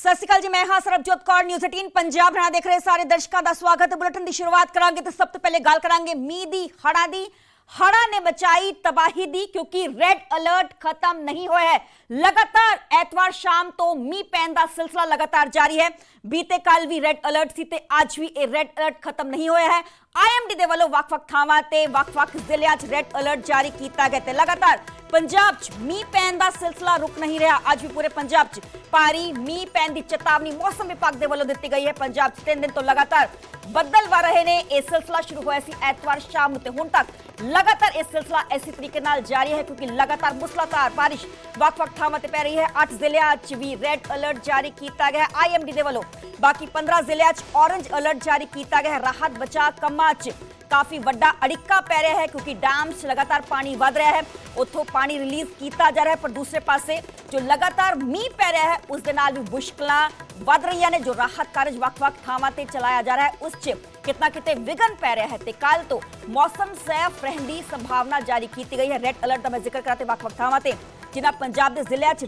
ਸਤਿ ਸ਼੍ਰੀ ਅਕਾਲ ਜੀ, ਮੈਂ ਹਾਂ ਸਰਬਜੋਤ ਕੌਰ ਨਿਊਜ਼ 18 ਪੰਜਾਬ ਹਰਿਆਣਾ ਦੇਖ ਰਹੇ ਸਾਰੇ ਦਰਸ਼ਕਾਂ ਦਾ ਸਵਾਗਤ। ਹੈ ਬੁਲੇਟਿਨ ਦੀ ਸ਼ੁਰੂਆਤ ਕਰਾਂਗੇ ਤੇ ਸਭ ਤੋਂ ਪਹਿਲੇ ਗੱਲ ਕਰਾਂਗੇ ਮੀਂਹ ਦੀ, ਹੜ੍ਹਾਂ ਦੀ। ਹੜ੍ਹਾਂ ਨੇ ਮਚਾਈ ਤਬਾਹੀ ਦੀ ਕਿਉਂਕਿ ਰੈੱਡ ਅਲਰਟ ਖਤਮ ਨਹੀਂ ਹੋਇਆ ਹੈ। ਲਗਾਤਾਰ ਐਤਵਾਰ ਸ਼ਾਮ ਤੋਂ ਮੀਂਹ ਪੈਣ ਦਾ ਸਿਲਸਿਲਾ ਲਗਾਤਾਰ ਜਾਰੀ ਹੈ। ਬੀਤੇ ਕੱਲ ਵੀ ਰੈੱਡ ਅਲਰਟ ਸੀ ਤੇ ਅੱਜ ਵੀ ਇਹ ਰੈੱਡ ਅਲਰਟ ਖਤਮ ਨਹੀਂ ਹੋਇਆ ਹੈ। ਆਈਐਮਡੀ ਦੇ ਵੱਲੋਂ ਵੱਖ-ਵੱਖ ਥਾਵਾਂ ਤੇ ਵੱਖ-ਵੱਖ ਜ਼ਿਲ੍ਹਿਆਂ 'ਚ ਰੈੱਡ ਅਲਰਟ ਜਾਰੀ ਕੀਤਾ ਗਿਆ ਤੇ ਲਗਾਤਾਰ ਪੰਜਾਬ 'ਚ ਮੀਂਹ ਪੈਣ ਦਾ ਸਿਲਸਿਲਾ ਰੁਕ ਨਹੀਂ ਰਿਹਾ। ਅੱਜ ਵੀ ਪੂਰੇ ਪੰਜਾਬ 'ਚ ਭਾਰੀ ਮੀਂਹ ਪੈਣ ਦੀ ਚੇਤਾਵਨੀ ਮੌਸਮ ਵਿਭਾਗ ਦੇ ਵੱਲੋਂ ਦਿੱਤੀ ਗਈ ਹੈ। ਪੰਜਾਬ 'ਚ ਤਿੰਨ ਦਿਨ ਤੋਂ ਲਗਾਤਾਰ ਬੱਦਲ ਵਰ ਰਹੇ ਨੇ। ਇਹ ਸਿਲਸਿਲਾ ਸ਼ੁਰੂ ਹੋਇਆ ਸੀ ਐਤਵਾਰ ਸ਼ਾਮ ਨੂੰ ਤੇ ਹੁਣ ਤੱਕ ਲਗਾਤਾਰ ਇਹ ਸਿਲਸਿਲਾ ਇਸੇ ਤਰੀਕੇ ਨਾਲ ਜਾਰੀ ਹੈ ਕਿਉਂਕਿ ਲਗਾਤਾਰ ਮੁਸਲਾਧਾਰ ਬਾਰਿਸ਼ ਵੱਖ-ਵੱਖ ਥਾਵਾਂ ਤੇ ਪੈ ਰਹੀ ਹੈ। 8 ਜ਼ਿਲ੍ਹਿਆਂ 'ਚ ਵੀ ਰੈੱਡ ਅਲਰਟ ਜਾਰੀ ਕੀਤਾ ਗਿਆ ਹੈ। ਆਈਐਮਡੀ ਦੇ ਵੱਲੋਂ ਬਾਕੀ 15 ਜ਼ਿਲ੍ਹਿਆਂ 'ਚ ਔਰੰਜ ਅਲਰਟ ਜਾਰੀ ਕੀਤਾ ਗਿਆ ਹੈ ਰਾਹਤ ਬਚਾਅ ਕੰਮਾਂ 'ਚ ਕਾਫੀ ਵੱਡਾ ਅੜਿੱਕਾ ਪੈ ਰਿਹਾ ਹੈ ਕਿਉਂਕਿ ਡੈਮ 'ਚ ਲਗਾਤਾਰ ਪਾਣੀ ਵਧ ਰਿਹਾ ਹੈ ਉੱਥੋਂ ਪਾਣੀ ਰਿਲੀਜ਼ ਕੀਤਾ ਜਾ ਰਿਹਾ ਹੈ ਪਰ ਦੂਸਰੇ ਪਾਸੇ ਜੋ ਲਗਾਤਾਰ ਮੀਂਹ ਪੈ ਰਿਹਾ ਹੈ ਉਸ ਦੇ ਨਾਲ ਵੀ ਮੁਸ਼ਕਲਾਂ ਵਧ ਰਹੀਆਂ ਨੇ ਜੋ ਰਾਹਤ ਕਾਰਜ ਵੱਖ-ਵੱਖ ਥਾਵਾਂ ਤੇ ਚਲਾਇਆ ਜਾ ਰਿਹਾ ਹੈ ਉਸ 'ਚ ਕਿਤਨਾ ਕਿਤੇ ਵਿਗਨ ਪੈ ਰਿਹਾ ਹੈ ਤੇ ਕੱਲ ਤੋਂ ਮੌਸਮ ਸੈਫ ਰਹਿਣ ਦੀ ਸੰਭਾਵਨਾ ਜਾਰੀ ਕੀਤੀ ਗਈ ਹੈ ਰੈੱਡ ਅਲਰਟ ਦਾ ਮੈਂ ਜ਼ਿਕਰ ਕਰਾਤੇ ਵੱਖ-ਵੱਖ ਥਾਵਾਂ ਤੇ ਜਿਨ੍ਹਾਂ ਪੰਜਾਬ ਦੇ ਜ਼ਿਲ੍ਹਿਆਂ 'ਚ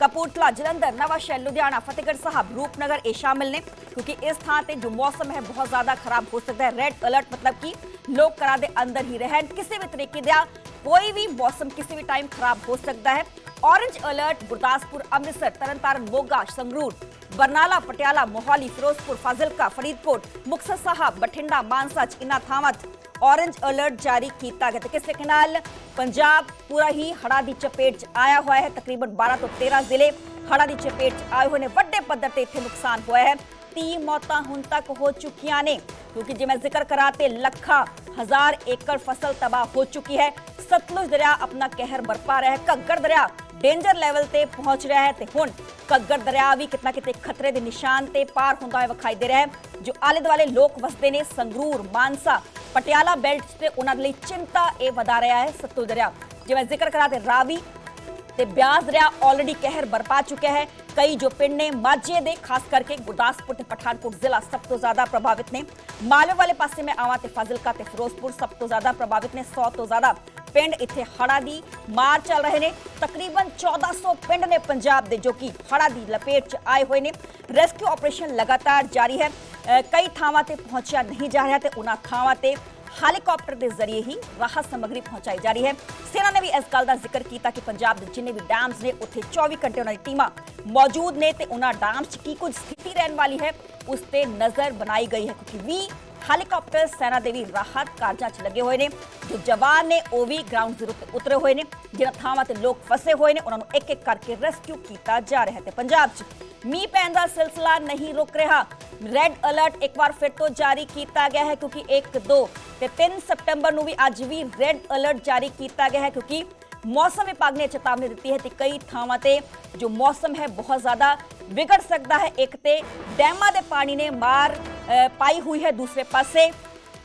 ਰੈੱਡ ਅਲਰਟ ਕੀਤਾ ਗਿਆ ਉਹਨਾਂ 'ਚ ਪਠਾਨਕੋਟ ਹੁਸ਼ਿਆਰਪੁਰ ਕਪੂਰਥਲਾ ਜਲੰਧਰ ਨਵਾਂ ਸ਼ਹਿਰ ਲੁਧਿਆਣਾ ਫਤਿਹਗੜ੍ਹ ਸਾਹਿਬ ਰੂਪਨਗਰ ਇਹ ਸ਼ਾਮਿਲ ਨੇ ਕਿਉਂਕਿ ਇਸ ਥਾਂ ਤੇ ਜੋ ਮੌਸਮ ਹੈ ਬਹੁਤ ਜ਼ਿਆਦਾ ਖਰਾਬ ਹੋ ਸਕਦਾ ਹੈ ਰੈੱਡ ਅਲਰਟ ਮਤਲਬ ਕਿ ਲੋਕ ਘਰਾਂ ਦੇ ਅੰਦਰ ਹੀ ਰਹਿਣ ਕਿਸੇ ਵੀ ਤਰੀਕੇ ਦਾ ਕੋਈ ਵੀ ਮੌਸਮ ਕਿਸੇ ਵੀ ਟਾਈਮ ਖਰਾਬ ਹੋ ਸਕਦਾ ਹੈ ਔਰੰਜ ਅਲਰਟ ਗੁਰਦਾਸਪੁਰ ਅੰਮ੍ਰਿਤਸਰ ਤਰਨਤਾਰਨ ਮੋਗਾ ਸੰਗਰੂਰ ਬਰਨਾਲਾ ਪਟਿਆਲਾ ਮੋਹਾਲੀ ਫਿਰੋਜ਼ਪੁਰ ਫਾਜ਼ਿਲਕਾ ਫਰੀਦਕੋਟ ਮੁਕਤਸਰ ਸਾਹਿਬ ਬਠਿੰਡਾ ਮਾਨਸਾ ਚ ਇਨ੍ਹਾਂ ਥਾਵਾਂ 'ਚ ਔਰੰਜ ਅਲਰਟ ਜਾਰੀ ਕੀਤਾ ਗਿਆ ਤੇ ਕਿਸੇ ਤਰੀਕੇ ਨਾਲ ਪੰਜਾਬ ਪੂਰਾ ਹੀ ਹੜ੍ਹਾਂ ਦੀ ਚਪੇਟ 'ਚ ਆਇਆ ਹੋਇਆ ਹੈ ਤਕਰੀਬਨ 12 ਤੋਂ 13 ਜ਼ਿਲ੍ਹੇ ਹੜ੍ਹਾਂ ਦੀ ਚਪੇਟ 'ਚ ਆਏ ਹੋਏ ਨੇ ਵੱਡੇ ਪੱਧਰ ਤੇ ਇੱਥੇ ਨੁਕਸਾਨ ਹੋਇਆ ਹੈ 30 ਮੌਤਾਂ ਹੁਣ ਤੱਕ ਹੋ ਚੁੱਕੀਆਂ ਨੇ ਕਿਉਂਕਿ ਜੇ ਮੈਂ ਜ਼ਿਕਰ ਕਰਾਂ ਤੇ ਲੱਖਾਂ ਹਜ਼ਾਰ ਏਕੜ ਫਸਲ ਤਬਾਹ ਹੋ ਚੁੱਕੀ ਹੈ ਸਤਲੁਜ ਦਰਿਆ ਆਪਣਾ ਕਹਿਰ ਬਰਪਾ ਰਿਹਾ ਹੈ ਘੱਗਰ ਦਰਿਆ ਡੇਂਜਰ ਲੈਵਲ ਤੇ ਪਹੁੰਚ ਰਿਹਾ ਹੈ ਤੇ ਹੁਣ ਘੱਗਰ ਦਰਿਆ ਵੀ ਕਿਤਨਾ ਕਿਤੇ ਖਤਰੇ ਦੇ ਨਿਸ਼ਾਨ ਤੇ ਪਾਰ ਹੁੰਦਾ ਹੋਇਆ ਵਿਖਾਈ ਦੇ ਰਿਹਾ ਹੈ ਜੋ ਆਲੇ ਦੁਆਲੇ ਲੋਕ ਵਸਦੇ ਨੇ ਸੰਗਰੂਰ ਮਾਨਸਾ ਪਟਿਆਲਾ ਬੈਲਟ ਤੇ ਉਹਨਾਂ ਦੇ ਲਈ ਚਿੰਤਾ ਇਹ ਵਧਾ ਰਿਹਾ ਹੈ ਸਤਲੁਜ ਦਰਿਆ। ਜਿਵੇਂ ਜ਼ਿਕਰ ਕਰਾਂ ਤੇ ਰਾਵੀ ਤੇ ਬਿਆਸ ਦਰਿਆ ਆਲਰੇਡੀ ਕਹਿਰ ਬਰਪਾ ਚੁੱਕਿਆ ਹੈ। ਕਈ ਜੋ ਪਿੰਡ ਨੇ ਮਾਝੇ ਦੇ ਖਾਸ ਕਰਕੇ ਗੁਰਦਾਸਪੁਰ ਤੇ ਪਠਾਨਕੋਟ ਜ਼ਿਲ੍ਹਾ ਸਭ ਤੋਂ ਜ਼ਿਆਦਾ ਪ੍ਰਭਾਵਿਤ ਨੇ ਮਾਲਵੇ ਵਾਲੇ ਪਾਸੇ ਮੈਂ ਆਵਾਂ ਤੇ ਫਾਜ਼ਿਲਕਾ ਤੇ ਫਿਰੋਜ਼ਪੁਰ ਸਭ ਤੋਂ ਜ਼ਿਆਦਾ ਪ੍ਰਭਾਵਿਤ ਨੇ 100 ਤੋਂ ਜ਼ਿਆਦਾ ਪਿੰਡ ਇੱਥੇ ਹੜ੍ਹਾਂ ਦੀ ਮਾਰ ਚੱਲ ਰਹੇ ਨੇ ਤਕਰੀਬਨ 1400 ਪਿੰਡ ਨੇ ਪੰਜਾਬ ਦੇ ਜੋ ਕਿ ਹੜ੍ਹਾਂ ਦੀ ਲਪੇਟ 'ਚ ਆਏ ਹੋਏ ਨੇ ਰੈਸਕਿਊ ਆਪਰੇਸ਼ਨ ਲਗਾਤਾਰ ਜਾਰੀ ਹੈ ਕਈ ਥਾਵਾਂ ਤੇ ਪਹੁੰਚਿਆ ਨਹੀਂ ਜਾ ਰਿਹਾ ਤੇ ਉਹਨਾਂ ਥਾਵਾਂ ਤੇ ਹੈਲੀਕਾਪਟਰ ਦੇ ਜ਼ਰੀਏ ਹੀ ਰਾਹਤ ਸਮੱਗਰੀ ਪਹੁੰਚਾਈ ਜਾ ਰਹੀ ਹੈ। ਸੈਨਾ ਨੇ ਵੀ ਇਸ ਗੱਲ ਦਾ ਜ਼ਿਕਰ ਕੀਤਾ ਕਿ ਪੰਜਾਬ ਦੇ ਜਿੰਨੇ ਵੀ ਡੈਮਸ ਨੇ, ਉੱਥੇ 24 ਘੰਟੇ ਉਹਨਾਂ ਦੀ ਟੀਮਾਂ ਮੌਜੂਦ ਨੇ ਤੇ ਉਹਨਾਂ ਡੈਮਸ 'ਚ ਕੀ ਕੁਝ ਸਥਿਤੀ ਰਹਿਣ ਵਾਲੀ ਹੈ, ਉਸ ਤੇ ਨਜ਼ਰ ਬਣਾਈ ਗਈ ਹੈ, ਕਿਉਂਕਿ ਵੀ ਹੈਲੀਕਾਪਟਰ ਸੈਨਾ ਦੇ ਵੀ ਰਾਹਤ ਕਾਰਜਾਂ 'ਚ ਲੱਗੇ ਹੋਏ ਨੇ। ਜੋ ਜਵਾਨ ਨੇ, ਉਹ ਵੀ ਗਰਾਊਂਡ ਜ਼ੀਰੋ ਤੇ ਉਤਰੇ ਹੋਏ ਨੇ। ਜਿਹਨਾਂ ਥਾਵਾਂ ਤੇ ਲੋਕ ਫਸੇ ਹੋਏ ਨੇ, ਉਹਨਾਂ ਨੂੰ ਇੱਕ ਇੱਕ ਕਰਕੇ ਰੈਸਕਿਊ ਕੀਤਾ ਜਾ ਰਿਹਾ ਤੇ ਪੰਜਾਬ 'ਚ ਮੀਂਹ ਪੈਣ ਦਾ ਸਿਲਸਿਲਾ ਨਹੀਂ ਰੁਕ ਰਿਹਾ। ਰੈੱਡ ਅਲਰਟ ਇੱਕ ਵਾਰ ਫਿਰ ਤੋਂ ਜਾਰੀ ਕੀਤਾ ਗਿਆ ਹੈ, ਕਿਉਂਕਿ 1 2 ਤੇ 3 ਸਤੰਬਰ ਨੂੰ ਵੀ ਅੱਜ ਵੀ ਰੈੱਡ ਅਲਰਟ ਜਾਰੀ ਕੀਤਾ ਗਿਆ ਹੈ, ਕਿਉਂਕਿ ਮੌਸਮ ਵਿਭਾਗ ਨੇ ਚੇਤਾਵਨੀ ਦਿੱਤੀ ਹੈ ਕਿ ਕਈ ਥਾਵਾਂ ਤੇ ਜੋ ਮੌਸਮ ਹੈ ਬਹੁਤ ਜ਼ਿਆਦਾ ਵਿਗੜ ਸਕਦਾ ਹੈ। ਇੱਕ ਤੇ ਡੈਮਾਂ ਦੇ ਪਾਣੀ ਨੇ ਮਾਰ ਪਾਈ ਹੋਈ ਹੈ। ਦੂਸਰੇ ਪਾਸੇ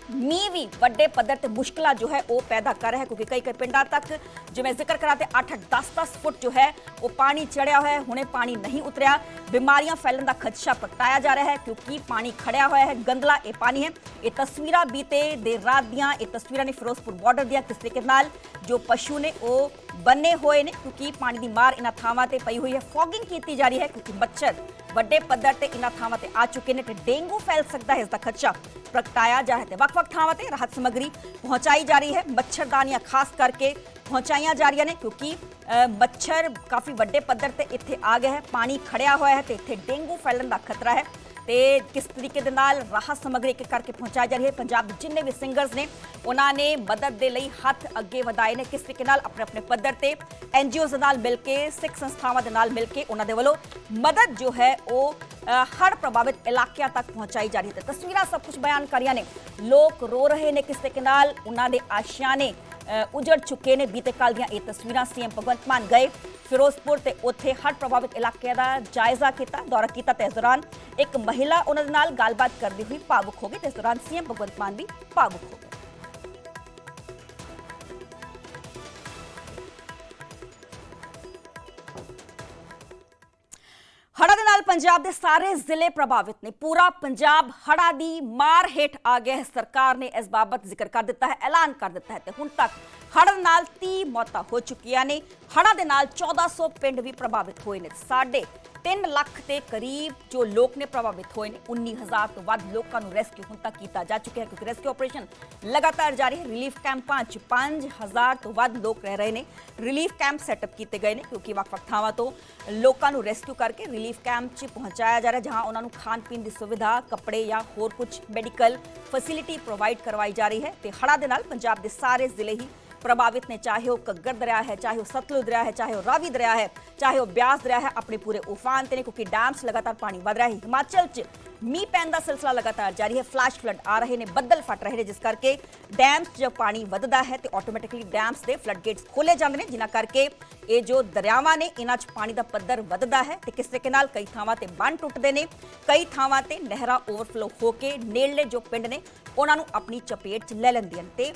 ਮੀਂਹ ਵੀ ਵੱਡੇ ਪੱਧਰ ਤੇ ਮੁਸ਼ਕਲਾਂ ਜੋ ਹੈ ਉਹ ਪੈਦਾ ਕਰ ਰਿਹਾ ਕਿਉਂਕਿ ਕਈ ਕਈ ਪਿੰਡਾਂ ਤੱਕ ਜਿਵੇਂ ਜ਼ਿਕਰ ਕਰਾ ਤੇ 8 8 10 10 ਫੁੱਟ ਜੋ ਹੈ ਉਹ ਪਾਣੀ ਚੜਿਆ ਹੋਇਆ ਹੈ, ਹੁਣੇ ਪਾਣੀ ਨਹੀਂ ਉਤਰਿਆ। ਬਿਮਾਰੀਆਂ ਫੈਲਣ ਦਾ ਖਦਸ਼ਾ ਪ੍ਰਗਟਾਇਆ ਜਾ ਰਿਹਾ ਹੈ, ਕਿਉਂਕਿ ਪਾਣੀ ਖੜਿਆ ਹੋਇਆ ਹੈ ਗੰਦਲਾ ਇਹ ਪਾਣੀ ਹੈ। ਇਹ ਤਸਵੀਰਾਂ ਬੀਤੇ ਦੇਰ ਰਾਤ ਦੀਆਂ, ਇਹ ਤਸਵੀਰਾਂ ਨੇ ਫਿਰੋਜ਼ਪੁਰ ਬਾਰਡਰ ਦੀਆਂ ਕਿਸ ਤਰੀਕੇ ਨਾਲ ਜੋ ਪਸ਼ੂ ਨੇ ਉਹ ਬੰਨੇ ਹੋਏ ਨੇ, ਕਿਉਂਕਿ ਪਾਣੀ ਦੀ ਮਾਰ ਇਹਨਾਂ ਥਾਵਾਂ ਤੇ ਪਈ ਹੋਈ ਹੈ। ਫੌਗਿੰਗ ਕੀਤੀ ਜਾ ਰਹੀ ਹੈ, ਕਿਉਂਕਿ ਮੱਛਰ ਵੱਡੇ ਪੱਧਰ ਤੇ ਇਹਨਾਂ ਥਾਵਾਂ ਤੇ ਆ ਚੁੱਕੇ ਨੇ ਤੇ ਡੇਂਗੂ ਫੈਲ ਸਕਦਾ ਹੈ ਇਸ ਦਾ ਖਦਸ਼ਾ ਪ੍ਰਗਟਾਇਆ ਜਾ ਰਿਹਾ ਹੈ ਵੱਖ-ਵੱਖ ਥਾਵਾਂ ਤੇ ਰਾਹਤ ਸਮੱਗਰੀ ਪਹੁੰਚਾਈ ਜਾ ਰਹੀ ਹੈ। ਮੱਛਰਦਾਨੀਆਂ ਖਾਸ ਕਰਕੇ ਪਹੁੰਚਾਈਆਂ ਜਾ ਰਹੀਆਂ ਨੇ ਕਿਉਂਕਿ ਅ, ਮੱਛਰ ਕਾਫੀ ਵੱਡੇ ਪੱਧਰ ਤੇ ਇੱਥੇ ਆ ਗਿਆ ਹੈ ਪਾਣੀ ਖੜਿਆ ਹੋਇਆ ਹੈ ਤੇ ਇੱਥੇ ਡੇਂਗੂ ਫੈਲਣ ਦਾ ਖਤਰਾ ਹੈ। ਤੇ ਕਿਸ ਤਰੀਕੇ ਦੇ ਨਾਲ ਰਾਹਤ ਸਮੱਗਰੀ ਇੱਕ ਕਰਕੇ ਪਹੁੰਚਾਈ ਜਾ ਰਹੀ ਹੈ? ਪੰਜਾਬ ਦੇ ਜਿੰਨੇ ਵੀ ਸਿੰਗਰਸ ਨੇ, ਉਹਨਾਂ ਨੇ ਮਦਦ ਦੇ ਲਈ ਹੱਥ ਅੱਗੇ ਵਧਾਏ ਨੇ। ਕਿਸ ਤਰੀਕੇ ਨਾਲ? ਆਪਣੇ ਆਪਣੇ ਪੱਧਰ ਤੇ ਐਨਜੀਓਜ਼ ਦੇ ਨਾਲ ਮਿਲ ਕੇ, ਸਿੱਖ ਸੰਸਥਾਵਾਂ ਦੇ ਨਾਲ ਮਿਲ ਕੇ ਉਹਨਾਂ ਦੇ ਵੱਲੋਂ ਮਦਦ ਜੋ ਹੈ ਉਹ ਹਰ ਪ੍ਰਭਾਵਿਤ ਇਲਾਕਿਆਂ ਤੱਕ ਪਹੁੰਚਾਈ ਜਾ ਰਹੀ ਹੈ। ਤੇ ਤਸਵੀਰਾਂ ਸਭ ਕੁਝ ਬਿਆਨ ਕਰੀਆਂ ਨੇ। ਲੋਕ ਰੋ ਰਹੇ ਨੇ। ਕਿਸ ਤਰੀਕੇ ਨਾਲ? ਉਹਨਾਂ ਦੇ ਆਸ਼ਿਆਨੇ ਉਜੜ ਚੁੱਕੇ ਨੇ। ਬੀਤੇ ਕੱਲ ਦੀਆਂ ਇਹ ਤਸਵੀਰਾਂ, ਸੀਐਮ ਭਗਵੰਤ ਮਾਨ ਗਏ। ਫਿਰੋਜ਼ਪੁਰ ਤੇ ਉੱਥੇ ਹੜ੍ਹ ਪ੍ਰਭਾਵਿਤ ਇਲਾਕਿਆਂ ਦਾ ਜਾਇਜ਼ਾ ਕੀਤਾ, ਦੌਰਾ ਕੀਤਾ ਤੇ ਇਸ ਦੌਰਾਨ ਇੱਕ ਮਹਿਲਾ ਉਹਨਾਂ ਦੇ ਨਾਲ ਗੱਲਬਾਤ ਕਰਦੀ ਹੋਈ ਭਾਵੁਕ ਹੋ ਗਈ ਤੇ ਇਸ ਦੌਰਾਨ ਸੀਐਮ ਭਗਵੰਤ ਮਾਨ ਵੀ ਭਾਵੁਕ ਹੋ ਗਏ। ਹੜ੍ਹਾਂ ਦੇ ਨਾਲ ਪੰਜਾਬ ਦੇ ਸਾਰੇ ਜ਼ਿਲ੍ਹੇ ਪ੍ਰਭਾਵਿਤ ਨੇ। ਪੂਰਾ ਪੰਜਾਬ ਹੜ੍ਹਾਂ ਦੀ ਮਾਰ ਹੇਠ ਆ ਗਿਆ ਹੈ। ਸਰਕਾਰ ਨੇ ਇਸ ਬਾਬਤ ਜ਼ਿਕਰ ਕਰ ਦਿੱਤਾ ਹੈ, ਐਲਾਨ ਕਰ ਦਿੱਤਾ ਹੈ ਤੇ ਹੁਣ ਤੱਕ ਹੜ੍ਹ ਨਾਲ 30 ਮੌਤਾਂ ਹੋ ਚੁੱਕੀਆਂ ਨੇ। ਹੜ੍ਹਾਂ ਦੇ ਨਾਲ 1400 ਪਿੰਡ ਵੀ ਪ੍ਰਭਾਵਿਤ ਹੋਏ ਨੇ। ਸਾਡੇ 3 ਲੱਖ ਦੇ ਕਰੀਬ ਜੋ ਲੋਕ ਨੇ ਪ੍ਰਭਾਵਿਤ ਹੋਏ ਨੇ 19000 ਤੋਂ ਵੱਧ ਲੋਕਾਂ ਨੂੰ ਰੈਸਕਿਊ ਹੁਣ ਤੱਕ ਕੀਤਾ ਜਾ ਚੁੱਕਿਆ ਹੈ ਕਿਉਂਕਿ ਰੈਸਕਿਊ ਆਪਰੇਸ਼ਨ ਲਗਾਤਾਰ ਜਾਰੀ ਹੈ। ਰਿਲੀਫ ਕੈਂਪਾਂ 'ਚ 5000 ਤੋਂ ਵੱਧ ਲੋਕ ਰਹਿ ਰਹੇ ਨੇ। ਰਿਲੀਫ ਕੈਂਪ ਸੈਟਅਪ ਕੀਤੇ ਗਏ ਨੇ ਕਿਉਂਕਿ ਵੱਖ-ਵੱਖ ਥਾਵਾਂ ਤੋਂ ਲੋਕਾਂ ਨੂੰ ਰੈਸਕਿਊ ਕਰਕੇ ਰਿਲੀਫ ਕੈਂਪ 'ਚ ਪਹੁੰਚਾਇਆ ਜਾ ਰਿਹਾ ਜਹਾਂ ਉਹਨਾਂ ਨੂੰ ਖਾਣ ਪੀਣ ਦੀ ਸੁਵਿਧਾ, ਕੱਪੜੇ ਜਾਂ ਹੋਰ ਕੁਝ ਮੈਡੀਕਲ ਫੈਸਿਲਿਟੀ ਪ੍ਰੋਵਾਈਡ ਕਰਵਾਈ ਜਾ ਰਹੀ ਹੈ। ਤੇ ਹੜ੍ਹਾਂ ਦੇ ਨਾਲ ਪੰਜਾਬ ਦੇ ਸਾਰੇ ਜ਼ਿਲ੍ਹੇ ਹੀ ਪ੍ਰਭਾਵਿਤ ਨੇ, ਚਾਹੇ ਉਹ ਘੱਗਰ ਦਰਿਆ ਹੈ, ਚਾਹੇ ਉਹ ਸਤਲੁਜ ਦਰਿਆ ਹੈ, ਚਾਹੇ ਉਹ ਰਾਵੀ ਦਰਿਆ ਹੈ, ਚਾਹੇ ਉਹ ਬਿਆਸ ਦਰਿਆ ਹੈ, ਆਪਣੇ ਪੂਰੇ ਉਫਾਨ ਤੇ ਨੇ ਕਿਉਂਕਿ ਡੈਮਸ ਲਗਾਤਾਰ ਪਾਣੀ ਵਧ ਰਿਹਾ ਹੈ। ਹਿਮਾਚਲ 'ਚ ਮੀਂਹ ਪੈਣ ਦਾ ਸਿਲਸਿਲਾ ਲਗਾਤਾਰ ਜਾਰੀ ਹੈ। ਫਲੈਸ਼ ਫਲੱਡ ਆ ਰਹੇ ਨੇ, ਬੱਦਲ ਫਟ ਰਹੇ ਨੇ, ਜਿਸ ਕਰਕੇ ਡੈਮਸ 'ਚ ਪਾਣੀ ਵੱਧਦਾ ਹੈ ਤੇ ਆਟੋਮੈਟਿਕਲੀ ਡੈਮਸ ਦੇ ਫਲੱਡ ਗੇਟਸ ਖੋਲੇ ਜਾਂਦੇ ਨੇ, ਜਿਨ੍ਹਾਂ ਕਰਕੇ ਇਹ ਜੋ ਦਰਿਆਵਾਂ ਨੇ, ਇਹਨਾਂ 'ਚ ਪਾਣੀ ਦਾ ਪੱਧਰ ਵੱਧਦਾ ਹੈ ਤੇ ਕਿਸ ਤਰੀਕੇ ਨਾਲ ਕਈ ਥਾਵਾਂ ਤੇ ਬੰਨ ਟੁੱਟਦੇ ਨੇ, ਕਈ ਥਾਵਾਂ ਤੇ ਨਹਿਰਾਂ ਓਵਰਫਲੋ ਹੋ ਕੇ ਨੇੜਲੇ ਜੋ ਪਿੰਡ ਨੇ, ਉਹਨਾਂ ਨੂੰ ਆਪਣੀ ਚਪੇਟ 'ਚ ਲੈ ਲੈਂਦੀਆਂ ਨੇ ਤੇ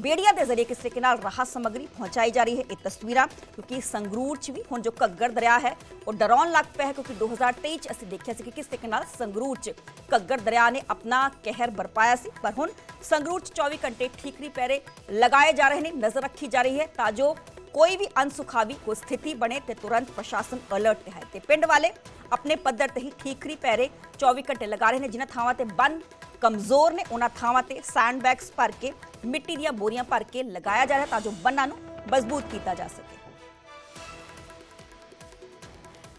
ਬੇੜੀਆਂ ਦੇ ਜ਼ਰੀਏ ਕਿਸ ਤਰੀਕੇ ਨਾਲ ਰਾਹਤ ਸਮੱਗਰੀ ਪਹੁੰਚਾਈ ਜਾ ਰਹੀ ਹੈ, ਇਹ ਤਸਵੀਰਾਂ ਕਿਉਂਕਿ ਸੰਗਰੂਰ 'ਚ ਵੀ ਹੁਣ ਜੋ ਘੱਗਰ ਦਰਿਆ ਹੈ, ਉਹ ਡਰਾਉਣ ਲੱਗ ਪਿਆ ਹੈ ਕਿਉਂਕਿ 2023 'ਚ ਅਸੀਂ ਦੇਖਿਆ ਸੀ ਕਿ ਕਿਸ ਤਰੀਕੇ ਨਾਲ ਸੰਗਰੂਰ 'ਚ ਘੱਗਰ ਦਰਿਆ ਨੇ ਆਪਣਾ ਕਹਿਰ ਬਰਪਾਇਆ ਸੀ, ਪਰ ਹੁਣ ਸੰਗਰੂਰ 'ਚ 24 ਘੰਟੇ ਠੀਕਰੀ ਪੈਰੇ ਲਗਾਏ ਜਾ ਰਹੇ ਨੇ, ਨਜ਼ਰ ਰੱਖੀ ਜਾ ਰਹੀ ਹੈ ਤਾਂ ਜੋ ਕੋਈ ਵੀ ਅਨਸੁਖਾਵੀ ਕੋਈ ਸਥਿਤੀ ਬਣੇ ਤੇ ਤੁਰੰਤ ਪ੍ਰਸ਼ਾਸਨ ਅਲਰਟ ਹੈ। ਤੇ ਪਿੰਡ ਵਾਲੇ ਆਪਣੇ ਪੱਧਰ ਤੇ ਹੀ ਠੀਕਰੀ ਪੈਰੇ 24 ਘੰਟੇ ਲਗਾ ਰਹੇ ਨੇ, ਜਿਨ੍ਹਾਂ ਥਾਵਾਂ ਤੇ ਬੰਨ ਕਮਜ਼ੋਰ ਨੇ, ਉਹਨਾਂ ਥਾਵਾਂ ਤੇ ਸੈਂਡ ਬੈਗਸ ਭਰ ਕੇ, ਮਿੱਟੀ ਦੀਆਂ ਬੋਰੀਆਂ ਭਰ ਕੇ ਲਗਾਇਆ ਜਾ ਰਿਹਾ ਤਾਂ ਜੋ ਬੰਨਾਂ ਨੂੰ ਮਜ਼ਬੂਤ ਕੀਤਾ ਜਾ ਸਕੇ।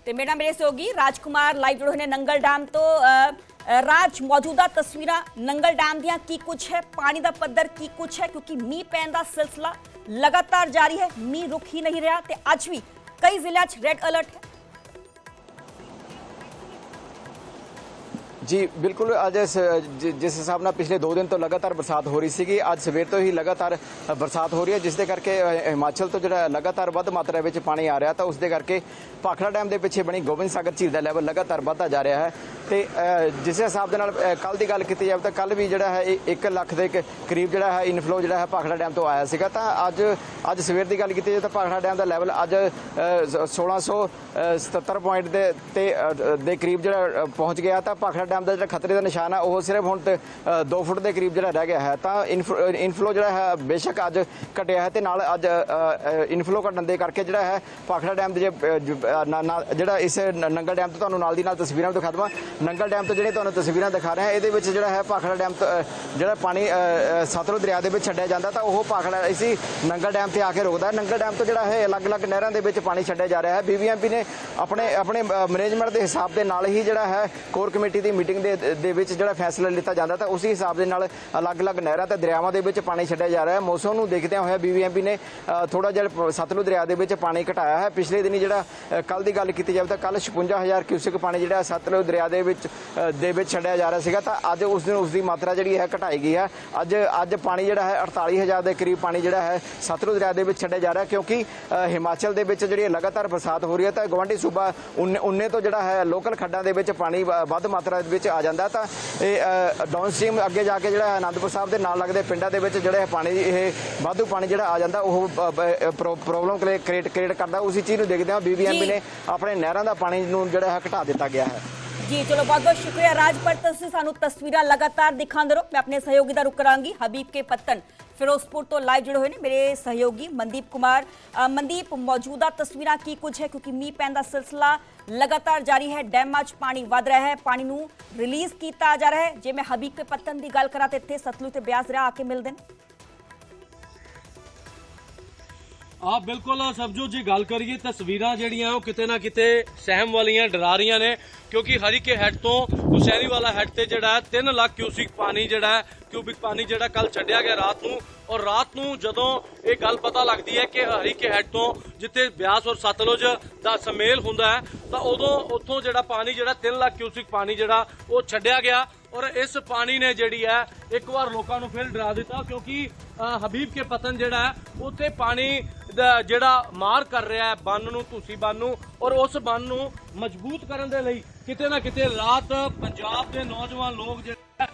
ਤੇ ਮੇਰਾ ਮੇਰੇ ਸਹਿਯੋਗੀ ਰਾਜਕੁਮਾਰ ਲਾਈਵ ਜੁੜੇ ਹੋਏ ਨੇ ਨੰਗਲ ਡੈਮ ਤੋਂ ਅ, ਅ, ਰਾਜ ਮੌਜੂਦਾ ਤਸਵੀਰਾਂ ਨੰਗਲ ਡੈਮ ਦੀਆਂ ਕੀ ਕੁਝ ਹੈ ਪਾਣੀ ਦਾ ਪੱਧਰ ਕੀ ਕੁਝ ਹੈ ਕਿਉਂਕਿ ਮੀਂਹ ਪੈਣ ਦਾ ਸਿਲਸਿਲਾ ਲਗਾਤਾਰ ਜਾਰੀ ਹੈ ਮੀਂਹ ਰੁਕ ਹੀ ਨਹੀਂ ਰਿਹਾ ਤੇ ਅੱਜ ਵੀ ਕਈ ਜ਼ਿਲ੍ਹਿਆਂ 'ਚ ਰੈੱਡ ਅਲਰਟ ਹੈ ਜੀ, ਬਿਲਕੁਲ, ਅੱਜ ਜਿਸ ਹਿਸਾਬ ਨਾਲ ਪਿਛਲੇ 2 ਦਿਨ ਤੋਂ ਲਗਾਤਾਰ ਬਰਸਾਤ ਹੋ ਰਹੀ ਸੀਗੀ, ਅੱਜ ਸਵੇਰ ਤੋਂ ਹੀ ਲਗਾਤਾਰ ਬਰਸਾਤ ਹੋ ਰਹੀ ਹੈ, ਜਿਸ ਦੇ ਕਰਕੇ ਹਿਮਾਚਲ ਤੋਂ ਜਿਹੜਾ ਲਗਾਤਾਰ ਵੱਧ ਮਾਤਰਾ ਵਿੱਚ ਪਾਣੀ ਆ ਰਿਹਾ, ਤਾਂ ਉਸ ਦੇ ਕਰਕੇ ਭਾਖੜਾ ਡੈਮ ਦੇ ਪਿੱਛੇ ਬਣੀ ਗੋਬਿੰਦ ਸਾਗਰ ਝੀਲ ਦਾ ਲੈਵਲ ਲਗਾਤਾਰ ਵੱਧਦਾ ਜਾ ਰਿਹਾ ਹੈ। ਤੇ ਅ, ਜਿਸ ਹਿਸਾਬ ਦੇ ਨਾਲ ਕੱਲ ਦੀ ਗੱਲ ਕੀਤੀ ਜਾਵੇ ਤਾਂ ਕੱਲ ਵੀ ਜਿਹੜਾ ਹੈ 1 ਲੱਖ ਦੇ ਕ- ਕਰੀਬ ਜਿਹੜਾ ਹੈ ਇਨਫਲੋ ਜਿਹੜਾ ਹੈ ਭਾਖੜਾ ਡੈਮ ਤੋਂ ਆਇਆ ਸੀਗਾ। ਤਾਂ ਅੱਜ ਅੱਜ ਸਵੇਰ ਦੀ ਗੱਲ ਕੀਤੀ ਜਾਵੇ ਤਾਂ ਭਾਖੜਾ ਡੈਮ ਦਾ ਲੈਵਲ ਅੱਜ ਅ, ਸ- 1677 ਪੁਆਇੰਟ ਦੇ ਤੇ ਦੇ ਕਰੀਬ ਜਿਹੜਾ ਪਹੁੰਚ ਗਿਆ। ਤਾਂ ਭਾਖੜਾ ਡੈਮ ਦਾ ਜਿਹੜਾ ਖਤਰੇ ਦਾ ਨਿਸ਼ਾਨ ਆ ਉਹ ਸਿਰਫ ਹੁਣ ਤੇ 2 ਫੁੱਟ ਦੇ ਕਰੀਬ ਜਿਹੜਾ ਰਹਿ ਗਿਆ ਹੈ। ਤਾਂ ਇਨਫ- ਇਨਫਲੋ ਜਿਹੜਾ ਹੈ ਬੇਸ਼ੱਕ ਅੱਜ ਘਟਿਆ ਹੈ ਤੇ ਨਾਲ ਅੱਜ ਇਨਫਲੋ ਘਟਣ ਦੇ ਕਰਕੇ ਜਿਹੜਾ ਹੈ ਭਾਖੜਾ ਡੈਮ ਦੇ ਜੇ, ਨਾ- ਜਿਹੜਾ ਇਸ ਨੰਗਲ ਡੈਮ ਤੋਂ ਤੁਹਾਨੂੰ ਨਾਲ ਦੀ ਨਾਲ ਤਸਵੀਰਾਂ ਦਿਖਾ ਦਵਾਂ। ਨੰਗਲ ਡੈਮ ਤੋਂ ਜਿਹੜੇ ਤੁਹਾਨੂੰ ਤਸਵੀਰਾਂ ਦਿਖਾ ਰਹੇ ਹਾਂ ਇਹਦੇ ਵਿੱਚ ਜਿਹੜਾ ਹੈ ਭਾਖੜਾ ਡੈਮ ਤੋਂ ਜਿਹੜਾ ਪਾਣੀ ਅ, ਸਤਲੁਜ ਦਰਿਆ ਦੇ ਵਿੱਚ ਛੱਡਿਆ ਜਾਂਦਾ ਤਾਂ ਉਹ ਭਾਖੜਾ ਇਸੀ ਨੰਗਲ ਡੈਮ ਤੇ ਆ ਕੇ ਰੁਕਦਾ ਨੰਗਲ ਡੈਮ ਤੋਂ ਜਿਹੜਾ ਹੈ ਅਲੱਗ-ਅਲੱਗ ਨਹਿਰਾਂ ਦੇ ਵਿੱਚ ਪਾਣੀ ਛੱਡਿਆ ਜਾ ਰਿਹਾ ਹੈ। ਬੀਬੀਐਮਪੀ ਨੇ ਆਪਣੇ ਆਪਣੇ ਮੈਨੇਜਮੈਂਟ ਦੇ ਹਿਸਾਬ ਦੇ ਨਾਲ ਹੀ ਜਿਹੜਾ ਹੈ ਕੋਰ ਕਮੇਟੀ ਦੀ ਮੀਟਿੰਗ ਦੇ ਦੇ ਵਿੱਚ ਜਿਹੜਾ ਫੈਸਲਾ ਲਿੱਤਾ ਜਾਂਦਾ ਤਾਂ ਉਸੇ ਹਿਸਾਬ ਦੇ ਨਾਲ ਅਲੱਗ-ਅਲੱਗ ਨਹਿਰਾਂ ਤੇ ਦਰਿਆਵਾਂ ਦੇ ਵਿੱਚ ਪਾਣੀ ਛੱਡਿਆ ਜਾ ਰਿਹਾ ਹੈ। ਮੌਸਮ ਨੂੰ ਦੇਖਦਿਆਂ ਹੋਇਆ ਬੀਬੀਐਮਪੀ ਨੇ ਥੋੜਾ ਜਿਹਾ ਸਤਲੁਜ ਦਰਿਆ ਦੇ ਵਿੱਚ ਪਾਣੀ ਘਟਾਇਆ ਹੈ। ਪਿਛਲੇ ਦਿਨੀ ਜਿਹੜਾ ਕੱਲ ਦੀ ਗੱਲ ਕੀਤੀ ਜਾਵੇ ਤਾਂ ਕੱਲ 56000 ਕਿਊਸਿਕ ਪਾਣੀ ਜਿਹੜਾ ਸਤਲੁਜ ਦਰਿਆ ਦੇ ਵਿੱਚ ਦੇ ਵਿੱਚ ਛੱਡਿਆ ਜਾ ਰਿਹਾ ਸੀਗਾ ਤਾਂ ਅੱਜ ਉਸ ਦਿਨ ਉਸ ਦੀ ਮਾਤਰਾ ਜਿਹੜੀ ਹੈ ਘਟਾਈ ਗਈ ਹੈ। ਅੱਜ ਅੱਜ ਪਾਣੀ ਜਿਹੜਾ ਹੈ 48000 ਦੇ ਕਰੀਬ ਪਾਣੀ ਜਿਹੜਾ ਹੈ ਸਤਲੁਜ ਦਰਿਆ ਦੇ ਵਿੱਚ ਛੱਡਿਆ ਜਾ ਰਿਹਾ ਕਿਉਂਕਿ ਹਿਮਾਚਲ ਦੇ ਵਿੱਚ ਜਿਹੜੀ ਲਗਾਤਾਰ ਬਰਸਾਤ ਹੋ ਰਹੀ ਹੈ ਤਾਂ ਗਵਾਂਢੀ ਸੂਬਾ ਉਨੇ ਤੋਂ ਜਿਹੜਾ ਹੈ ਲੋਕਲ ਖੱਡਾਂ ਦੇ ਵਿੱਚ ਪਾਣੀ ਵੱਧ ਮਾਤਰਾ ਦੇ ਵਿੱਚ ਆ ਜਾਂਦਾ ਤਾਂ ਇਹ ਡਾਊਨ ਸਟ੍ਰੀਮ ਅੱਗੇ ਜਾ ਕੇ ਜਿਹੜਾ ਆਨੰਦਪੁਰ ਸਾਹਿਬ ਦੇ ਨਾਲ ਲੱਗਦੇ ਪਿੰਡਾਂ ਦੇ ਵਿੱਚ ਜਿਹੜਾ ਹੈ ਪਾਣੀ ਇਹ ਵਾਧੂ ਪਾਣੀ ਜਿਹੜਾ ਆ ਜਾਂਦਾ ਉਹ ਪ੍ਰੋਬਲਮ ਕ੍ਰੀਏਟ ਕ੍ਰੀਏਟ ਕਰਦਾ। ਉਸੇ ਚੀਜ਼ ਨੂੰ ਦੇਖਦੇ ਹਾਂ ਬੀਬੀਐਮਬੀ। ਨੇ ਆਪਣੇ ਨਹਿਰਾਂ ਦਾ ਪਾਣੀ ਨੂੰ ਜਿਹੜਾ ਹੈ ਘਟਾ ਦਿੱਤਾ ਗਿਆ ਹੈ। ਜੀ, ਚਲੋ ਬਹੁਤ ਬਹੁਤ ਸ਼ੁਕਰੀਆ। ਰਾਜਪਰ ਤੁਸੀਂ ਸਾਨੂੰ ਤਸਵੀਰਾਂ ਲਗਾਤਾਰ ਦਿਖਾਉਂਦੇ ਰਹੋ। ਮੈਂ ਆਪਣੇ ਸਹਿਯੋਗੀ ਦਾ ਰੁਕ ਕਰਾਂਗੀ, ਹਬੀਬ ਕੇ ਪੱਤਨ। ਫਿਰੋਜ਼ਪੁਰ ਤੋਂ ਲਾਈਵ ਜੁੜੇ ਹੋਏ ਨੇ, ਮੇਰੇ ਸਹਿਯੋਗੀ ਮਨਦੀਪ ਕੁਮਾਰ। ਮਨਦੀਪ, ਮੌਜੂਦਾ ਤਸਵੀਰਾਂ ਕੀ ਕੁਝ ਹੈ? ਕਿਉਂਕਿ ਮੀਂਹ ਪੈਣ ਦਾ ਸਿਲਸਿਲਾ ਲਗਾਤਾਰ ਜਾਰੀ ਹੈ ਡੈਮਾਂ 'ਚ ਪਾਣੀ ਵੱਧ ਰਿਹਾ ਹੈ, ਪਾਣੀ ਨੂੰ ਰਿਲੀਜ਼ ਕੀਤਾ ਜਾ ਰਿਹਾ ਹੈ। ਜੇ ਮੈਂ ਹਬੀਬ ਕੇ ਪੱਤਨ ਦੀ ਗੱਲ ਕਰਾਂ ਤੇ ਇੱਥੇ ਸਤਲੁਜ ਤੇ ਬਿਆਸ ਦਰਿਆ ਆ ਕੇ ਮਿਲਦੇ ਨੇ। ਆ ਬਿਲਕੁਲ ਸਬਜੋ ਜੀ ਗੱਲ ਕਰੀਏ ਤਸਵੀਰਾਂ ਜਿਹੜੀਆਂ, ਉਹ ਕਿਤੇ ਨਾ ਕਿਤੇ ਸਹਿਮ ਵਾਲੀਆਂ, ਡਰਾ ਰਹੀਆਂ ਨੇ, ਕਿਉਂਕਿ ਹਰੀਕੇ ਹੈਡ ਤੋਂ ਹੁਸੈਨੀ ਵਾਲਾ ਹੈੱਡ ਤੇ ਜਿਹੜਾ ਹੈ 3 ਲੱਖ ਕਿਊਸਿਕ ਪਾਣੀ ਜਿਹੜਾ ਹੈ ਕਿਊਬਿਕ ਪਾਣੀ ਜਿਹੜਾ ਕੱਲ ਛੱਡਿਆ ਗਿਆ ਰਾਤ ਨੂੰ, ਔਰ ਰਾਤ ਨੂੰ ਜਦੋਂ ਇਹ ਗੱਲ ਪਤਾ ਲੱਗਦੀ ਹੈ ਕਿ ਹਰੀਕੇ ਹੈੱਡ ਤੋਂ ਜਿੱਥੇ ਬਿਆਸ ਔਰ ਸਤਲੁਜ ਦਾ ਸਮੇਲ ਹੁੰਦਾ ਹੈ, ਤਾਂ ਉਦੋਂ ਉੱਥੋਂ ਜਿਹੜਾ ਪਾਣੀ ਜਿਹੜਾ 3 ਲੱਖ ਕਿਊਸਿਕ ਪਾਣੀ ਜਿਹੜਾ, ਉਹ ਛੱਡਿਆ ਗਿਆ, ਔਰ ਇਸ ਪਾਣੀ ਨੇ ਜਿਹੜੀ ਹੈ, ਇੱਕ ਵਾਰ ਲੋਕਾਂ ਨੂੰ ਫਿਰ ਡਰਾ ਦਿੱਤਾ, ਕਿਉਂਕਿ ਹਬੀਬ ਕੇ ਪਤਨ ਜਿਹੜਾ ਹੈ, ਉੱਥੇ ਪਾਣੀ ਦਾ ਜਿਹੜਾ ਮਾਰ ਕਰ ਰਿਹਾ ਹੈ ਬੰਨ ਨੂੰ, ਤੁਸੀਂ ਬੰਨ ਨੂੰ, ਔਰ ਉਸ ਬੰਨ ਨੂੰ ਮਜ਼ਬੂਤ ਕਰਨ ਦੇ ਲਈ ਕਿਤੇ ਨਾ ਕਿਤੇ ਰਾਤ ਪੰਜਾਬ ਦੇ ਨੌਜਵਾਨ ਲੋਕ ਜਿਹੜਾ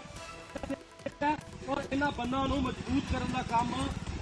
ਹੈ, ਔਰ ਇਹਨਾਂ ਬੰਨਾਂ ਨੂੰ ਮਜ਼ਬੂਤ ਕਰਨ ਦਾ ਕੰਮ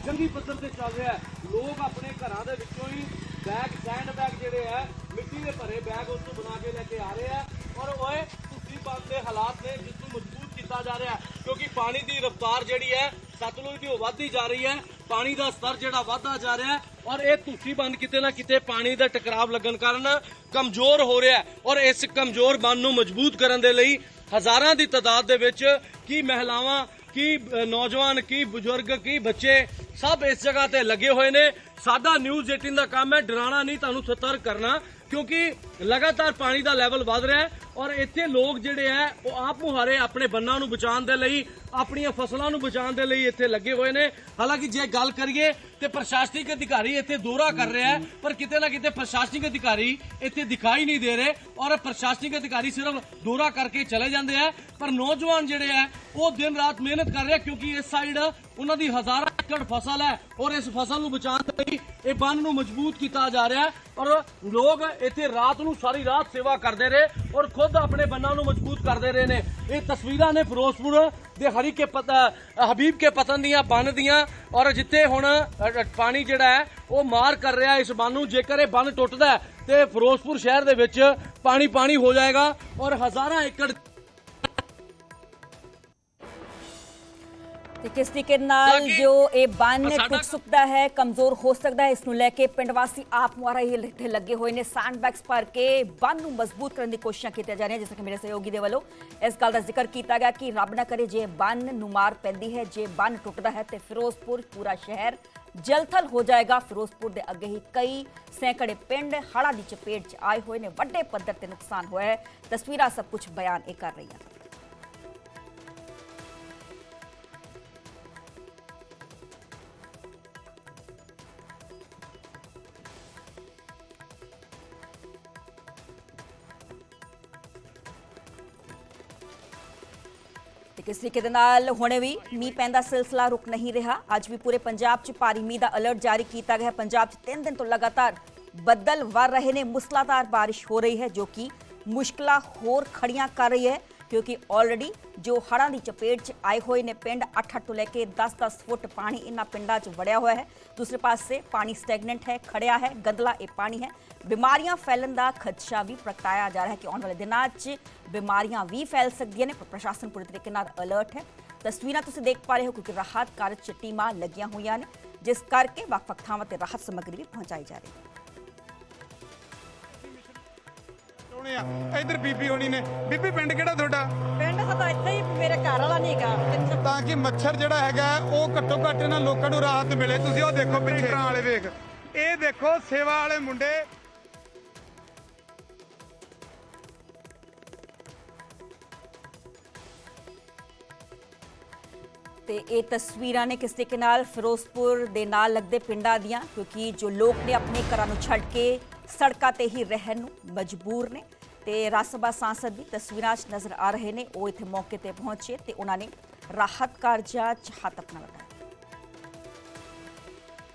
ਜੰਗੀ ਪੱਧਰ ਤੇ ਚੱਲ ਰਿਹਾ ਹੈ। ਲੋਕ ਆਪਣੇ ਘਰਾਂ ਦੇ ਵਿੱਚੋਂ ਹੀ ਬੈਗ, ਸੈਂਡ ਬੈਗ ਜਿਹੜੇ ਹੈ, ਮਿੱਟੀ ਦੇ ਭਰੇ ਬੈਗ ਉਸ ਤੋਂ ਬਣਾ ਕੇ ਲੈ ਕੇ ਆ ਰਹੇ ਆ ਔਰ ਓਏ, ਤੁਸੀਂ ਬੰਦ ਦੇ ਹਾਲਾਤ ਨੇ ਜਿਸ ਨੂੰ ਮਜ਼ਬੂਤ ਕੀਤਾ ਜਾ ਰਿਹਾ ਕਿਉਂਕਿ ਪਾਣੀ ਦੀ ਰਫ਼ਤਾਰ ਜਿਹੜੀ ਹੈ, ਸਤਲੁਜ ਦੀ ਉਹ ਵੱਧਦੀ ਜਾ ਰਹੀ ਹੈ, ਪਾਣੀ ਦਾ ਸਤਰ ਜਿਹੜਾ ਵੱਧਦਾ ਜਾ ਰਿਹਾ ਔਰ ਇਹ ਤੁਸੀਂ ਬੰਦ ਕਿਤੇ ਨਾ ਕਿਤੇ ਪਾਣੀ ਦਾ ਟਕਰਾਵ ਲੱਗਣ ਕਾਰਨ ਕਮਜ਼ੋਰ ਹੋ ਰਿਹਾ ਔਰ ਇਸ ਕਮਜ਼ੋਰ ਬੰਦ ਨੂੰ ਮਜ਼ਬੂਤ ਕਰਨ ਦੇ ਲਈ ਹਜ਼ਾਰਾਂ ਦੀ ਤਾਦਾਦ ਦੇ ਵਿੱਚ ਕੀ ਮਹਿਲਾਵਾਂ, ਕੀ ਨੌਜਵਾਨ, ਕੀ ਬਜ਼ੁਰਗ, ਕੀ ਬੱਚੇ ਸਭ ਇਸ ਜਗ੍ਹਾ ਤੇ ਲੱਗੇ ਹੋਏ ਨੇ। ਸਾਡਾ ਨਿਊਜ਼ 18 ਦਾ ਕੰਮ ਹੈ, ਡਰਾਣਾ ਨਹੀਂ, ਤੁਹਾਨੂੰ ਸਤਰਕ ਕਰਨਾ, ਕਿਉਂਕਿ ਲਗਾਤਾਰ ਪਾਣੀ ਦਾ ਲੈਵਲ ਵੱਧ ਰਿਹਾ ਹੈ। ਔਰ ਇੱਥੇ ਲੋਕ ਜਿਹੜੇ ਆ ਉਹ ਆਪ ਮੁਹਾਰੇ ਆਪਣੇ ਬੰਨਾਂ ਨੂੰ ਬਚਾਉਣ ਦੇ ਲਈ, ਆਪਣੀਆਂ ਫਸਲਾਂ ਨੂੰ ਬਚਾਉਣ ਦੇ ਲਈ ਇੱਥੇ ਲੱਗੇ ਹੋਏ ਨੇ। ਹਾਲਾਂਕਿ ਜੇ ਗੱਲ ਕਰੀਏ ਤੇ ਪ੍ਰਸ਼ਾਸਨਿਕ ਅਧਿਕਾਰੀ ਇੱਥੇ ਦੌਰਾ ਕਰ ਰਿਹਾ ਹੈ ਪਰ ਕਿਤੇ ਨਾ ਕਿਤੇ ਪ੍ਰਸ਼ਾਸਨਿਕ ਅਧਿਕਾਰੀ ਇੱਥੇ ਦਿਖਾਈ ਨਹੀਂ ਦੇ ਰਹੇ ਔਰ ਪ੍ਰਸ਼ਾਸਨਿਕ ਅਧਿਕਾਰੀ ਸਿਰਫ ਦੌਰਾ ਕਰਕੇ ਚਲੇ ਜਾਂਦੇ ਆ ਪਰ ਨੌਜਵਾਨ ਜਿਹੜੇ ਆ ਉਹ ਦਿਨ ਰਾਤ ਮਿਹਨਤ ਕਰ ਰਹੇ ਕਿਉਂਕਿ ਇਸ ਸਾਈਡ ਉਹਨਾਂ ਦੀ ਹਜ਼ਾਰਾਂ ਏਕੜ ਫਸਲ ਹੈ ਔਰ ਇਸ ਫਸਲ ਨੂੰ ਬਚਾਉਣ ਲਈ ਇਹ ਬੰਨ ਨੂੰ ਮਜ਼ਬੂਤ ਕੀਤਾ ਜਾ ਰਿਹਾ ਹੈ ਔਰ ਲੋਕ ਇੱਥੇ ਰਾਤ ਨੂੰ ਸਾਰੀ ਰਾਤ ਸੇਵਾ ਕਰਦੇ ਰਹੇ ਔਰ ਖੁਦ ਆਪਣੇ ਬੰਨਾਂ ਨੂੰ ਮਜ਼ਬੂਤ ਕਰਦੇ ਰਹੇ ਨੇ। ਇਹ ਤਸਵੀਰਾਂ ਨੇ ਫਿਰੋਜ਼ਪੁਰ ਦੇ ਹਰੀ ਕੇ ਪਤਾ ਹਬੀਬ ਕੇ ਪਤਨ ਦੀਆਂ, ਬੰਨ ਦੀਆਂ ਔਰ ਜਿੱਥੇ ਹੁਣ ਪਾਣੀ ਜਿਹੜਾ ਹੈ, ਉਹ ਮਾਰ ਕਰ ਰਿਹਾ ਇਸ ਬੰਨ ਨੂੰ। ਜੇਕਰ ਇਹ ਬੰਨ ਟੁੱਟਦਾ ਤੇ ਫਿਰੋਜ਼ਪੁਰ ਸ਼ਹਿਰ ਦੇ ਵਿੱਚ ਪਾਣੀ ਪਾਣੀ ਹੋ ਜਾਏਗਾ ਔਰ ਹਜ਼ਾਰਾਂ ਏਕੜ ਤੇ ਕਿਸ ਤਰੀਕੇ ਨਾਲ ਜੋ ਇਹ ਬੰਨ ਸਾਡਾ- ਟੁੱਟ ਸਕਦਾ ਹੈ ਕਮਜ਼ੋਰ ਹੋ ਸਕਦਾ ਹੈ ਇਸ ਨੂੰ ਲੈ ਕੇ ਪਿੰਡ ਵਾਸੀ ਆਪ ਮੁਆਰਾ ਹੀ ਇੱਥੇ ਲੱਗੇ ਹੋਏ ਨੇ। ਸੈਂਡਬੈਗਸ ਭਰ ਕੇ ਬੰਨ ਨੂੰ ਮਜ਼ਬੂਤ ਕਰਨ ਦੀ ਕੋਸ਼ਿਸ਼ਾਂ ਕੀਤੀਆਂ ਜਾ ਰਹੀਆਂ ਜਿਸ ਤਰ੍ਹਾਂ ਕਿ ਮੇਰੇ ਸਹਿਯੋਗੀ ਦੇ ਵੱਲੋਂ ਇਸ ਗੱਲ ਦਾ ਜ਼ਿਕਰ ਕੀਤਾ ਗਿਆ ਕਿ ਰੱਬ ਨਾ ਕਰੇ ਜੇ ਬੰਨ ਨੂੰ ਮਾਰ ਪੈਂਦੀ ਹੈ ਜੇ ਬੰਨ ਟੁੱਟਦਾ ਹੈ ਤੇ ਫਿਰੋਜ਼ਪੁਰ ਪੂਰਾ ਸ਼ਹਿਰ ਜਲਥਲ ਹੋ ਜਾਏਗਾ। ਫਿਰੋਜ਼ਪੁਰ ਦੇ ਅੱਗੇ ਹੀ ਕਈ ਸੈਂਕੜੇ ਪਿੰਡ ਹੜ੍ਹਾਂ ਦੀ ਚਪੇਟ 'ਚ ਆਏ ਹੋਏ ਨੇ। ਵੱਡੇ ਪੱਧਰ ਤੇ ਨੁਕਸਾਨ ਹੋਇਆ ਹੈ। ਤਸਵੀਰਾਂ ਸਭ ਕੁਝ ਬਿਆਨ ਇਹ ਕਰ ਰਹੀਆਂ ਨੇ ਤਰੀਕੇ ਦੇ ਨਾਲ ਹੁਣੇ ਵੀ ਮੀਂਹ ਪੈਂਦਾ ਸਿਲਸਿਲਾ ਰੁਕ ਨਹੀਂ ਰਿਹਾ। ਅੱਜ ਵੀ ਪੂਰੇ ਪੰਜਾਬ 'ਚ ਭਾਰੀ ਮੀਂਹ ਦਾ ਅਲਰਟ ਜਾਰੀ ਕੀਤਾ ਗਿਆ ਹੈ। ਪੰਜਾਬ 'ਚ 3 ਦਿਨ ਤੋਂ ਲਗਾਤਾਰ ਬੱਦਲ ਵਰ ਰਹੇ ਨੇ। ਮੁਸਲਾਧਾਰ ਬਾਰਿਸ਼ ਹੋ ਰਹੀ ਹੈ, ਜੋ ਕਿ ਮੁਸ਼ਕਲਾਂ ਹੋਰ ਖੜੀਆਂ ਕਰ ਰਹੀ ਹੈ। ਕਿਉਂਕਿ ਆਲਰੇਡੀ ਜੋ ਹੜ੍ਹਾਂ ਦੀ ਚਪੇਟ 'ਚ ਆਏ ਹੋਏ ਨੇ, ਪਿੰਡ 8-8 ਤੋਂ ਲੈ ਕੇ 10-10 ਫੁੱਟ ਪਾਣੀ ਇਹਨਾਂ ਪਿੰਡਾਂ 'ਚ ਵੜਿਆ ਹੋਇਆ ਹੈ। ਦੂਸਰੇ ਪਾਸੇ ਪਾਣੀ ਸਟੈਗਨੈਂਟ ਹੈ, ਖੜਿਆ ਹੈ ਗੰਦਲਾ ਇਹ ਪਾਣੀ ਹੈ। ਬਿਮਾਰੀਆਂ ਫੈਲਣ ਦਾ ਖਦਸ਼ਾ ਵੀ ਪ੍ਰਗਟਾਇਆ ਜਾ ਰਿਹਾ ਹੈ ਕਿ ਆਉਣ ਵਾਲੇ ਦਿਨਾਂ 'ਚ ਬਿਮਾਰੀਆਂ ਵੀ ਫੈਲ ਸਕਦੀਆਂ ਨੇ, ਪਰ ਪ੍ਰਸ਼ਾਸਨ ਪੂਰੀ ਤਰੀਕੇ ਨਾਲ ਅਲਰਟ ਹੈ। ਤਸਵੀਰਾਂ ਤੁਸੀਂ ਦੇਖ ਪਾ ਰਹੇ ਹੋ ਕਿਉਂਕਿ ਰਾਹਤ ਕਾਰਜ ਟੀਮਾਂ ਲੱਗੀਆਂ ਹੋਈਆਂ ਨੇ, ਜਿਸ ਕਰਕੇ ਵੱਖ-ਵੱਖ ਥਾਵਾਂ ਤੇ ਰਾਹਤ ਸਮੱਗਰੀ ਵੀ ਪਹੁੰਚਾਈ ਜਾ ਰਹੀ ਹੈ। ਸੋਹਣੇ ਆ। ਇੱਧਰ ਬੀਬੀ ਹੋਣੀ ਨੇ। ਬੀਬੀ ਪਿੰਡ ਕਿਹੜਾ ਤੁਹਾਡਾ? ਪਿੰਡ ਸਾਡਾ ਇੱਥੇ ਹੀ ਮੇਰੇ ਘਰ ਵਾਲਾ ਨਹੀਂ ਹੈਗਾ। ਤਾਂ ਕਿ ਮੱਛਰ ਜਿਹੜਾ ਹੈਗਾ ਉਹ ਘੱਟੋ ਘੱਟ ਇਹਨਾਂ ਲੋਕਾਂ ਨੂੰ ਰਾਹਤ ਮਿਲੇ। ਤੁਸੀਂ ਉਹ ਦੇਖੋ ਪਿੱਛੇ। ਵਾਲੇ ਵੇਖ। ਇਹ ਦੇਖੋ ਸੇਵਾ ਵਾਲੇ ਮੁੰਡੇ। ਤੇ ਇਹ ਤਸਵੀਰਾਂ ਨੇ ਕਿਸ ਤਰੀਕੇ ਨਾਲ ਫਿਰੋਜ਼ਪੁਰ ਦੇ ਨਾਲ ਲੱਗਦੇ ਪਿੰਡਾਂ ਦੀਆਂ ਕਿਉਂਕਿ ਜੋ ਲੋਕ ਨੇ ਆਪਣੇ ਘਰਾਂ ਨੂੰ ਛੱਡ ਕੇ ਸੜਕਾਂ ਤੇ ਹੀ ਰਹਿਣ ਨੂੰ ਮਜਬੂਰ ਨੇ। ਤੇ ਰਾਜ ਸਭਾ ਸਾਂਸਦ ਵੀ ਤਸਵੀਰਾਂ 'ਚ ਨਜ਼ਰ ਆ ਰਹੇ ਨੇ। ਉਹ ਇੱਥੇ ਮੌਕੇ ਤੇ ਪਹੁੰਚੇ ਤੇ ਉਹਨਾਂ ਨੇ ਰਾਹਤ ਕਾਰਜਾਂ 'ਚ ਹੱਥ ਆਪਣਾ ਲਗਾਇਆ।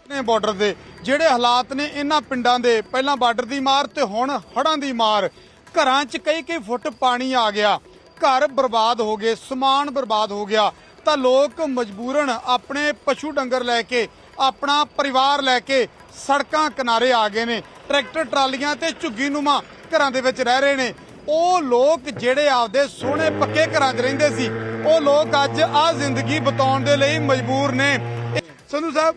ਨੇ ਬਾਰਡਰ ਦੇ ਜਿਹੜੇ ਹਾਲਾਤ ਨੇ, ਇਹਨਾਂ ਪਿੰਡਾਂ ਦੇ ਪਹਿਲਾਂ ਬਾਰਡਰ ਦੀ ਮਾਰ ਤੇ ਹੁਣ ਹੜ੍ਹਾਂ ਦੀ ਮਾਰ। ਘਰਾਂ 'ਚ ਕਈ ਕਈ ਫੁੱਟ ਪਾਣੀ ਆ ਗਿਆ। ਘਰ ਬਰਬਾਦ ਹੋ ਗਏ, ਸਮਾਨ ਬਰਬਾਦ ਹੋ ਗਿਆ। ਤਾਂ ਲੋਕ ਮਜਬੂਰਨ ਆਪਣੇ ਪਸ਼ੂ ਡੰਗਰ ਲੈ ਕੇ, ਆਪਣਾ ਪਰਿਵਾਰ ਲੈ ਕੇ ਸੜਕਾਂ ਕਿਨਾਰੇ ਆ ਗਏ ਨੇ। ਟਰੈਕਟਰ, ਟਰਾਲੀਆਂ ਤੇ ਝੁੱਗੀ ਨੂਮਾ ਘਰਾਂ ਦੇ ਵਿੱਚ ਰਹਿ ਰਹੇ ਨੇ। ਉਹ ਲੋਕ ਜਿਹੜੇ ਆਪਦੇ ਸੋਹਣੇ ਪੱਕੇ ਘਰਾਂ 'ਚ ਰਹਿੰਦੇ ਸੀ, ਉਹ ਲੋਕ ਅੱਜ ਆ ਜ਼ਿੰਦਗੀ ਬਤਾਉਣ ਦੇ ਲਈ ਮਜਬੂਰ ਨੇ। ਸੰਧੂ ਸਾਹਿਬ